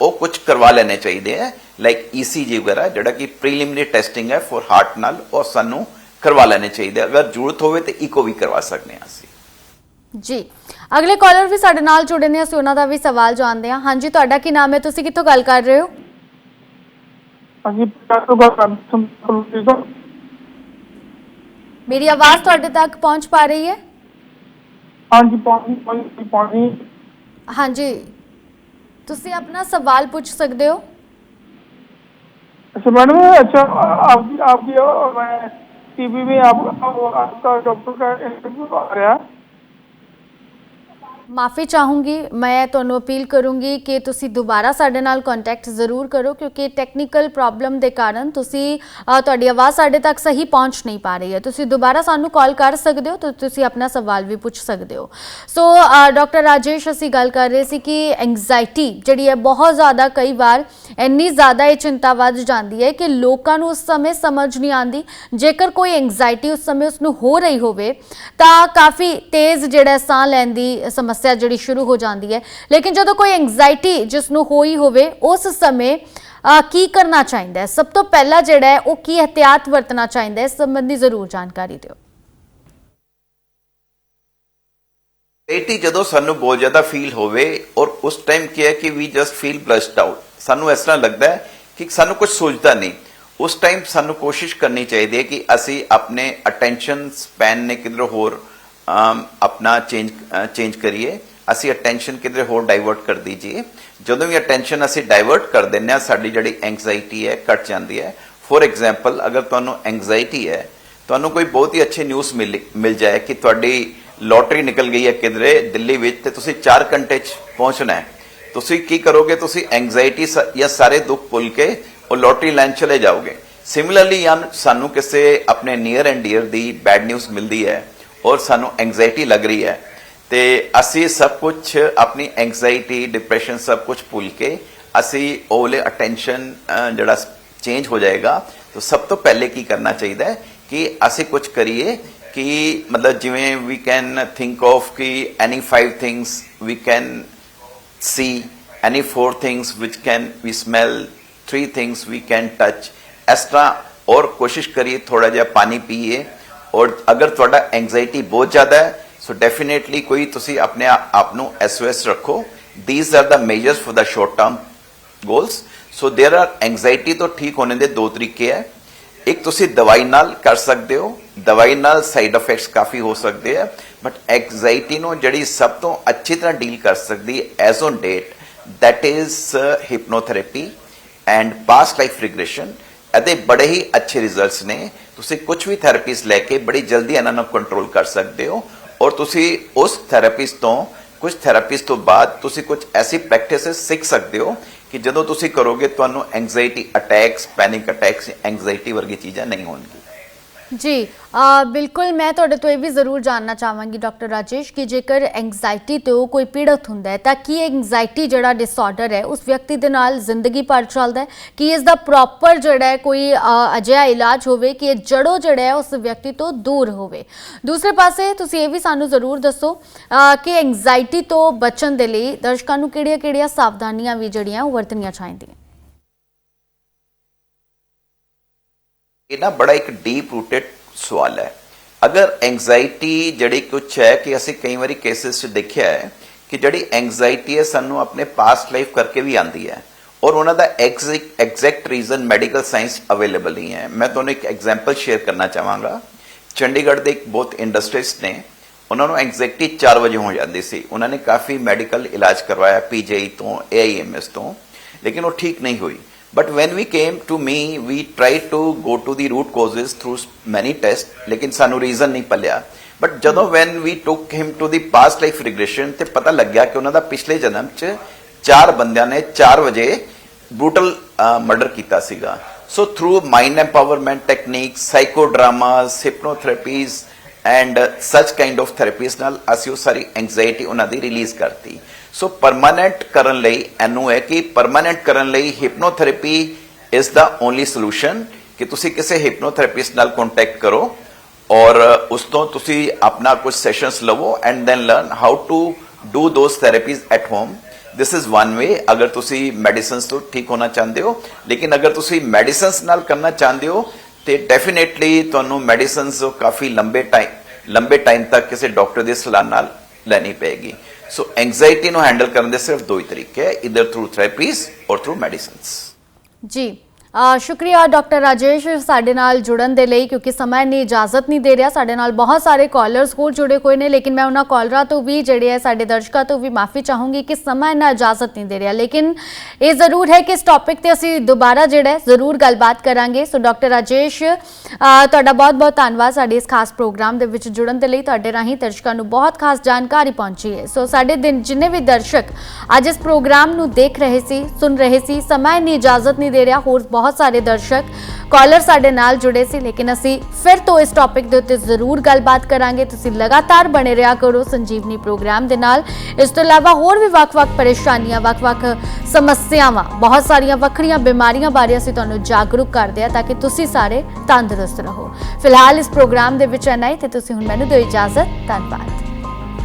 ਉਹ ਕੁਝ ਕਰਵਾ ਲੈਣੇ ਚਾਹੀਦੇ ਹੈ। ਲਾਈਕ ECG ਵਗੈਰਾ ਜਿਹੜਾ ਕਿ ਪ੍ਰੀਲਿਮਿਨਰੀ ਟੈਸਟਿੰਗ ਹੈ ਫॉर ਹਾਰਟ ਨਾਲ ਉਹ ਸਾਨੂੰ ਕਰਵਾ ਲੈਣੇ ਚਾਹੀਦੇ ਅਗਰ ਜ਼ਰੂਰਤ ਹੋਵੇ ਤੇ ਇਕੋ ਵੀ ਕਰਵਾ ਸਕਦੇ ਹਾਂ ਅਸੀਂ। ਜੀ। ਅਗਲੇ ਕਾਲਰ ਵੀ ਸਾਡੇ ਨਾਲ ਜੁੜੇ ਨੇ ਅਸੀਂ ਉਹਨਾਂ ਦਾ ਵੀ ਸਵਾਲ ਜਾਣਦੇ ਹਾਂ। ਹਾਂਜੀ ਤੁਹਾਡਾ ਕੀ ਨਾਮ ਹੈ? ਤੁਸੀਂ ਕਿੱਥੋਂ ਗੱਲ ਕਰ ਰਹੇ ਹੋ? ਅਸੀਂ ਡਾਕਟਰ ਬਾਬਾ ਸੰਪਰੂਤੀ ਤੋਂ ਮੇਰੀ ਆਵਾਜ਼ ਤੁਹਾਡੇ ਤੱਕ ਪਹੁੰਚ ਪਾ ਰਹੀ ਹੈ? ਹਾਂਜੀ ਪਾਣੀ ਪਾਣੀ ਹਾਂਜੀ। ਤੁਸੀਂ ਆਪਣਾ ਸਵਾਲ ਪੁੱਛ ਸਕਦੇ ਹੋ? अच्छा मैडम अच्छा आपकी आपकी मैं टीवी में आप, आप, आपका डॉक्टर का इंटरव्यू आ रहा है ਮਾਫੀ ਚਾਹੂੰਗੀ ਮੈਂ ਤੁਹਾਨੂੰ ਅਪੀਲ ਕਰੂੰਗੀ ਕਿ ਤੁਸੀਂ ਦੁਬਾਰਾ ਸਾਡੇ ਨਾਲ ਕੰਟੈਕਟ ਜ਼ਰੂਰ ਕਰੋ ਕਿਉਂਕਿ ਟੈਕਨੀਕਲ ਪ੍ਰੋਬਲਮ ਦੇ ਕਾਰਨ ਤੁਸੀਂ ਅ, ਤੁਹਾਡੀ ਆਵਾਜ਼ ਸਾਡੇ ਤੱਕ ਸਹੀ ਪਹੁੰਚ ਨਹੀਂ ਪਾ ਰਹੀ ਹੈ। ਤੁਸੀਂ ਦੁਬਾਰਾ ਸਾਨੂੰ ਕਾਲ ਕਰ ਸਕਦੇ ਹੋ ਤੇ ਤੁਸੀਂ ਆਪਣਾ ਸਵਾਲ ਵੀ ਪੁੱਛ ਸਕਦੇ ਹੋ। ਸੋ ਡਾਕਟਰ ਰਾਜੇਸ਼ ਅਸੀਂ ਗੱਲ ਕਰ ਰਹੇ ਸੀ ਕਿ ਐਂਗਜ਼ਾਇਟੀ ਜਿਹੜੀ ਹੈ ਬਹੁਤ ਜ਼ਿਆਦਾ ਕਈ ਵਾਰ ਇੰਨੀ ਜ਼ਿਆਦਾ ਇਹ ਚਿੰਤਾ ਵੱਧ ਜਾਂਦੀ ਹੈ ਕਿ ਲੋਕਾਂ ਨੂੰ ਉਸ ਸਮੇਂ ਸਮਝ ਨਹੀਂ ਆਉਂਦੀ। ਜੇਕਰ ਕੋਈ ਐਂਗਜ਼ਾਇਟੀ ਉਸ ਸਮੇਂ ਉਸ ਨੂੰ ਹੋ ਰਹੀ ਹੋਵੇ ਤਾਂ ਕਾਫੀ ਤੇਜ਼ ਜਿਹੜਾ ਸਾਹ ਲੈਣ ਦੀ ਸਮੱਸਿਆ ਜਿਹੜੀ ਸ਼ੁਰੂ ਹੋ ਜਾਂਦੀ ਹੈ। ਲੇਕਿਨ ਜਦੋਂ ਕੋਈ ਐਂਗਜ਼ਾਇਟੀ ਜਿਸ ਨੂੰ ਹੋਈ ਹੋਵੇ, ਉਸ ਸਮੇਂ ਕੀ ਕਰਨਾ ਚਾਹੀਦਾ ਹੈ? ਸਭ ਤੋਂ ਪਹਿਲਾਂ ਜਿਹੜਾ ਹੈ, ਉਹ ਕੀ ਇhtiyat ਵਰਤਣਾ ਚਾਹੀਦਾ ਹੈ? ਇਸ ਸੰਬੰਧੀ ਜ਼ਰੂਰ ਜਾਣਕਾਰੀ ਦਿਓ। ਐਟੀ ਜਦੋਂ ਸਾਨੂੰ ਬਹੁਤ ਜ਼ਿਆਦਾ ਫੀਲ ਹੋਵੇ, ਔਰ ਉਸ ਟਾਈਮ ਕੀ ਹੈ ਕਿ we just feel blessed out ਸਾਨੂੰ ਇਸ ਤਰ੍ਹਾਂ ਲੱਗਦਾ ਹੈ ਕਿ ਸਾਨੂੰ ਕੁਝ ਸੋਚਦਾ ਨਹੀਂ। ਉਸ ਟਾਈਮ ਸਾਨੂੰ ਕੋਸ਼ਿਸ਼ ਕਰਨੀ ਚਾਹੀਦੀ ਹੈ ਕਿ ਅਸੀਂ ਆਪਣੇ ਅਟੈਂਸ਼ਨ ਸਪੈਨ ਨੇ ਕਿਧਰ ਹੋਰ ਆਪਣਾ ਚੇਂਜ ਚੇਂਜ ਕਰੀਏ, ਅਸੀਂ ਅਟੈਂਸ਼ਨ ਕਿਧਰੇ ਹੋਰ ਡਾਈਵਰਟ ਕਰ ਦਈਏ ਜਦੋਂ ਵੀ ਅਟੈਂਸ਼ਨ ਅਸੀਂ ਡਾਈਵਰਟ ਕਰ ਦਿੰਨੇ ਆ ਸਾਡੀ ਜਿਹੜੀ ਐਂਗਜ਼ਾਇਟੀ ਹੈ, ਘਟ ਜਾਂਦੀ ਹੈ। ਫੋਰ ਐਗਜ਼ਾਮਪਲ ਅਗਰ ਤੁਹਾਨੂੰ ਐਂਗਜ਼ਾਇਟੀ ਹੈ, ਤੁਹਾਨੂੰ ਕੋਈ ਬਹੁਤ ਹੀ ਅੱਛੀ ਨਿਊਜ਼ ਮਿਲ ਮਿਲ ਜਾਏ ਕਿ ਤੁਹਾਡੀ ਲੋਟਰੀ ਨਿਕਲ ਗਈ ਹੈ ਕਿਧਰੇ ਦਿੱਲੀ ਵਿੱਚ, ਤੇ ਤੁਸੀਂ 4 ਘੰਟੇ 'ਚ ਪਹੁੰਚਣਾ ਹੈ। ਤੁਸੀਂ ਕੀ ਕਰੋਗੇ? ਤੁਸੀਂ ਐਂਗਜ਼ਾਇਟੀ ਜਾਂ ਸਾਰੇ ਦੁੱਖ ਭੁੱਲ ਕੇ ਉਹ ਲੋਟਰੀ ਲੈਣ ਚਲੇ ਜਾਓਗੇ। ਸਿਮਿਲਰਲੀ ਯਾਨ ਸਾਨੂੰ ਕਿਸੇ ਆਪਣੇ ਨੀਅਰ ਐਂਡ ਡੀਅਰ ਦੀ ਬੈਡ ਨਿਊਜ਼ ਮਿਲਦੀ ਹੈ ਔਰ ਸਾਨੂੰ ਐਂਗਜ਼ਾਇਟੀ ਲੱਗ ਰਹੀ ਹੈ। ਤੇ ਅਸੀਂ ਸਭ ਕੁਝ ਆਪਣੀ ਐਂਗਜ਼ਾਇਟੀ ਡਿਪਰੈਸ਼ਨ ਸਭ ਕੁਝ ਭੁੱਲ ਕੇ ਅਸੀਂ ਉਹਲੇ ਅਟੈਂਸ਼ਨ ਜਿਹੜਾ ਚੇਂਜ ਹੋ ਜਾਏਗਾ, ਤਾਂ ਸਭ ਤੋਂ ਪਹਿਲੇ ਕੀ ਕਰਨਾ ਚਾਹੀਦਾ ਹੈ ਕਿ ਅਸੀਂ ਕੁਝ ਕਰੀਏ ਕਿ ਮਤਲਬ ਜਿਵੇਂ ਵੀ ਕੈਨ ਥਿੰਕ ਆਫ ਕਿ any five things we can see any four things which can we smell three things we can touch ਇਸ ਤਰ੍ਹਾਂ ਔਰ ਕੋਸ਼ਿਸ਼ ਕਰੀਏ ਥੋੜਾ ਜਿਹਾ ਪਾਣੀ ਪੀਏ ਔਰ ਅਗਰ ਤੁਹਾਡਾ ਐਂਗਜ਼ਾਇਟੀ ਬਹੁਤ ਜ਼ਿਆਦਾ ਹੈ ਸੋ ਡੈਫੀਨਿਟਲੀ ਕੋਈ ਤੁਸੀਂ ਆਪਣੇ ਆਪ ਨੂੰ ਐਸਓਐਸ ਰੱਖੋ। These are the measures for the short term goals so there are anxiety ਤੋਂ ਠੀਕ ਹੋਣ ਦੇ ਦੋ ਤਰੀਕੇ ਹੈ। ਇੱਕ ਤੁਸੀਂ ਦਵਾਈ ਨਾਲ ਕਰ ਸਕਦੇ ਹੋ। ਦਵਾਈ ਨਾਲ ਸਾਈਡ ਇਫੈਕਟਸ ਕਾਫੀ ਹੋ ਸਕਦੇ ਆ ਬਟ ਐਂਗਜ਼ਾਇਟੀ ਨੂੰ ਜਿਹੜੀ ਸਭ ਤੋਂ ਅੱਛੀ ਤਰ੍ਹਾਂ ਡੀਲ ਕਰ ਸਕਦੀ as on date that is uh, hypnotherapy and past life regression ਇਹਦੇ ਬੜੇ ਹੀ ਅੱਛੇ ਰਿਜ਼ਲਟਸ ਨੇ। ਤੁਸੀਂ ਕੁਝ ਵੀ ਥੈਰੇਪੀਜ਼ ਲੈ ਕੇ ਬੜੀ ਜਲਦੀ ਇਹਨਾਂ ਨੂੰ ਕੰਟਰੋਲ ਕਰ ਸਕਦੇ ਹੋ ਔਰ ਤੁਸੀਂ ਉਸ ਥੈਰੇਪਿਸਟ ਤੋਂ ਕੁਝ ਥੈਰੇਪਿਸਟ ਤੋਂ ਬਾਅਦ ਤੁਸੀਂ ਕੁਝ ਐਸੀ ਪ੍ਰੈਕਟਿਸਿਸ ਸਿੱਖ ਸਕਦੇ ਹੋ ਕਿ ਜਦੋਂ ਤੁਸੀਂ ਕਰੋਗੇ ਤੁਹਾਨੂੰ anxiety attacks panic attacks anxiety ਵਰਗੀ ਚੀਜ਼ਾਂ ਨਹੀਂ ਹੋਣਗੀਆਂ। ਜੀ ਬਿਲਕੁਲ ਮੈਂ ਤੁਹਾਡੇ ਤੋਂ ਇਹ ਵੀ ਜ਼ਰੂਰ ਜਾਣਨਾ ਚਾਹਾਂਗੀ ਡਾਕਟਰ ਰਾਜੇਸ਼ ਕਿ ਜੇਕਰ ਐਂਗਜ਼ਾਇਟੀ ਤੋਂ ਕੋਈ ਪੀੜਤ ਹੁੰਦਾ ਹੈ, ਤਾਂ ਕੀ ਐਂਗਜ਼ਾਇਟੀ ਜਿਹੜਾ ਡਿਸਆਰਡਰ ਹੈ, ਉਸ ਵਿਅਕਤੀ ਦੇ ਨਾਲ ਜ਼ਿੰਦਗੀ ਭਰ ਚੱਲਦਾ ਹੈ? ਕਿ ਇਸ ਦਾ ਪ੍ਰੋਪਰ ਜਿਹੜਾ ਹੈ ਕੋਈ ਅਜਿਹਾ ਇਲਾਜ ਹੋਵੇ ਕਿ ਇਹ ਜੜੋ ਜਿਹੜਾ ਹੈ ਉਸ ਵਿਅਕਤੀ ਤੋਂ ਦੂਰ ਹੋਵੇ? ਦੂਸਰੇ ਪਾਸੇ ਤੁਸੀਂ ਇਹ ਵੀ ਸਾਨੂੰ ਜ਼ਰੂਰ ਦੱਸੋ ਕਿ ਐਂਗਜ਼ਾਇਟੀ ਤੋਂ ਬਚਣ ਦੇ ਲਈ ਦਰਸ਼ਕਾਂ ਨੂੰ ਕਿਹੜੀਆਂ-ਕਿਹੜੀਆਂ ਸਾਵਧਾਨੀਆਂ ਵੀ ਜਿਹੜੀਆਂ ਉਹ ਵਰਤਣੀਆਂ ਚਾਹੀਦੀਆਂ? ਇਹ ਨਾ ਬੜਾ ਇੱਕ ਡੀਪ ਰੂਟਡ ਸਵਾਲ ਹੈ। ਅਗਰ ਐਂਗਜ਼ਾਇਟੀ ਜਿਹੜੀ ਕੁਝ ਹੈ ਕਿ ਅਸੀਂ ਕਈ ਵਾਰੀ ਕੇਸਿਸ 'ਚ ਦੇਖਿਆ ਹੈ ਕਿ ਜਿਹੜੀ ਐਂਗਜ਼ਾਇਟੀ ਹੈ ਸਾਨੂੰ ਆਪਣੇ ਪਾਸਟ ਲਾਈਫ ਕਰਕੇ ਵੀ ਆਂਦੀ ਹੈ ਔਰ ਉਹਨਾਂ ਦਾ exact reason medical science available ਨਹੀਂ ਹੈ। ਮੈਂ ਤੁਹਾਨੂੰ ਇੱਕ ਐਗਜ਼ਾਮਪਲ ਸ਼ੇਅਰ ਕਰਨਾ ਚਾਹਾਂਗਾ। ਚੰਡੀਗੜ੍ਹ ਦੇ ਇੱਕ ਬਹੁਤ ਇੰਡਸਟਰੀਸਟ ਨੇ, ਉਹਨਾਂ ਨੂੰ ਐਗਜੈਕਟਲੀ 4 ਵਜੇ ਹੋ ਜਾਂਦੀ ਸੀ। ਉਹਨਾਂ ਨੇ ਕਾਫੀ ਮੈਡੀਕਲ ਇਲਾਜ ਕਰਵਾਇਆ ਪੀਜੀਆਈ ਤੋਂ ਏਆਈਐਮਐਸ ਤੋਂ, ਲੇਕਿਨ ਉਹ ਠੀਕ ਨਹੀਂ ਹੋਈ। But when we came to me, we tried to go to the root causes through many tests ਲੇਕਿਨ ਸਾਨੂੰ ਰੀਜ਼ਨ ਨਹੀਂ ਪੱਲਿਆ ਬਟ ਜਦੋਂ when we took him to the past life regression ਤੇ ਪਤਾ ਲੱਗਿਆ ਕਿ ਉਹਨਾਂ ਦਾ ਪਿਛਲੇ ਜਨਮ 'ਚ ਚਾਰ ਬੰਦਿਆਂ ਨੇ 4 ਵਜੇ ਬਰੂਟਲ ਮਰਡਰ ਕੀਤਾ ਸੀਗਾ so through mind empowerment techniques psychodramas hypnotherapies and such kind of therapies ਨਾਲ ਅਸੀਂ ਉਹ ਸਾਰੀ ਐਂਗਜ਼ਾਇਟੀ ਉਹਨਾਂ ਦੀ ਰਿਲੀਜ਼ ਕਰਤੀ ਸੋ ਪਰਮਾਨੈਂਟ ਕਰਨ ਲਈ ਇਹਨੂੰ ਹੈ ਕਿ ਪਰਮਾਨੈਂਟ ਕਰਨ ਲਈ hypnotherapy is the only solution ਕਿ ਤੁਸੀਂ ਕਿਸੇ ਹਿਪਨੋਥੈਰੇਪਿਸਟ ਨਾਲ ਕੰਟੈਕਟ ਕਰੋ ਔਰ ਉਸ ਤੋਂ ਤੁਸੀਂ ਆਪਣਾ ਕੁਝ ਸੈਸ਼ਨਸ ਲਵੋ and then learn how to do those therapies at home this is one way ਅਗਰ ਤੁਸੀਂ ਮੈਡੀਸਿਨਸ ਤੋਂ ਠੀਕ ਹੋਣਾ ਚਾਹੁੰਦੇ ਹੋ ਲੇਕਿਨ ਅਗਰ ਤੁਸੀਂ ਮੈਡੀਸਿਨਸ ਨਾਲ ਕਰਨਾ ਚਾਹੁੰਦੇ ਹੋ ਤੇ ਡੈਫੀਨੇਟਲੀ ਤੁਹਾਨੂੰ ਮੈਡੀਸਿਨਸ ਕਾਫੀ ਲੰਬੇ ਟਾਈਮ ਲੰਬੇ ਟਾਈਮ ਤੱਕ ਕਿਸੇ ਡਾਕਟਰ ਦੀ ਸਲਾਹ ਨਾਲ ਲੈਣੀ ਪਏਗੀ ਸੋ ਐਂਗਜ਼ਾਇਟੀ ਨੂੰ ਹੈਂਡਲ ਕਰਨ ਦੇ ਸਿਰਫ ਦੋ ਹੀ ਤਰੀਕੇ ਹੈ ਇਧਰ ਥਰੂ ਥੈਰੇਪੀਜ਼ ਔਰ ਥਰੂ ਮੈਡੀਸਿਨਸ ਜੀ ਸ਼ੁਕਰੀਆ ਡਾਕਟਰ ਰਾਜੇਸ਼ ਸਾਡੇ ਨਾਲ ਜੁੜਨ ਦੇ ਲਈ, ਕਿਉਂਕਿ ਸਮਾਂ ਨਹੀਂ ਇਜਾਜ਼ਤ ਨਹੀਂ ਦੇ ਰਿਹਾ। ਸਾਡੇ ਨਾਲ ਬਹੁਤ ਸਾਰੇ ਕਾਲਰਸ ਹੋਰ ਜੁੜੇ ਹੋਏ ਨੇ, ਲੇਕਿਨ ਮੈਂ ਉਹਨਾਂ ਕਾਲਰਾਂ ਤੋਂ ਵੀ ਜਿਹੜੇ ਹੈ ਸਾਡੇ ਦਰਸ਼ਕਾਂ ਤੋਂ ਵੀ ਮਾਫੀ ਚਾਹੂੰਗੀ ਕਿ ਸਮਾਂ ਇਹਨਾਂ ਇਜਾਜ਼ਤ ਨਹੀਂ ਦੇ ਰਿਹਾ। ਲੇਕਿਨ ਇਹ ਜ਼ਰੂਰ ਹੈ ਕਿ ਇਸ ਟੌਪਿਕ ਤੇ ਅਸੀਂ ਦੁਬਾਰਾ ਜਿਹੜਾ ਜ਼ਰੂਰ ਗੱਲਬਾਤ ਕਰਾਂਗੇ। ਸੋ ਡਾਕਟਰ ਰਾਜੇਸ਼ ਤੁਹਾਡਾ ਬਹੁਤ-ਬਹੁਤ ਧੰਨਵਾਦ ਸਾਡੇ ਇਸ ਖਾਸ ਪ੍ਰੋਗਰਾਮ ਦੇ ਵਿੱਚ ਜੁੜਨ ਦੇ ਲਈ। ਤੁਹਾਡੇ ਰਾਹੀਂ ਦਰਸ਼ਕਾਂ ਨੂੰ ਬਹੁਤ ਖਾਸ ਜਾਣਕਾਰੀ ਪਹੁੰਚੀ ਹੈ। ਸੋ ਸਾਡੇ ਦਿਨ ਜਿੰਨੇ ਵੀ ਦਰਸ਼ਕ ਅੱਜ ਇਸ ਪ੍ਰੋਗਰਾਮ ਨੂੰ ਦੇਖ ਰਹੇ ਸੀ, ਸੁਣ ਰਹੇ ਸੀ, ਸਮਾਂ ਨਹੀਂ ਇਜਾਜ਼ਤ ਨਹੀਂ ਦੇ ਰਿਹਾ, ਹੋਰ ਬਹੁਤ ਸਾਰੇ ਦਰਸ਼ਕ ਕਾਲਰ ਸਾਡੇ ਨਾਲ ਜੁੜੇ ਸੀ, ਲੇਕਿਨ ਅਸੀਂ ਫਿਰ ਤੋਂ ਇਸ ਟੌਪਿਕ ਦੇ ਉੱਤੇ ਜ਼ਰੂਰ ਗੱਲਬਾਤ ਕਰਾਂਗੇ। ਤੁਸੀਂ ਲਗਾਤਾਰ ਬਣੇ ਰਿਹਾ ਕਰੋ ਸੰਜੀਵਨੀ ਪ੍ਰੋਗਰਾਮ ਦੇ ਨਾਲ। ਇਸ ਤੋਂ ਇਲਾਵਾ ਹੋਰ ਵੀ ਵੱਖ-ਵੱਖ ਪਰੇਸ਼ਾਨੀਆਂ, ਵੱਖ-ਵੱਖ ਸਮੱਸਿਆਵਾਂ, ਬਹੁਤ ਸਾਰੀਆਂ ਵੱਖਰੀਆਂ ਬਿਮਾਰੀਆਂ ਬਾਰੇ ਅਸੀਂ ਤੁਹਾਨੂੰ ਜਾਗਰੂਕ ਕਰਦੇ ਹਾਂ ਤਾਂ ਕਿ ਤੁਸੀਂ ਸਾਰੇ ਤੰਦਰੁਸਤ ਰਹੋ। ਫਿਲਹਾਲ ਇਸ ਪ੍ਰੋਗਰਾਮ ਦੇ ਵਿੱਚ ਐਨਾ ਹੀ, ਤੇ ਤੁਸੀਂ ਹੁਣ ਮੈਨੂੰ ਦਿਓ ਇਜਾਜ਼ਤ। ਧੰਨਵਾਦ।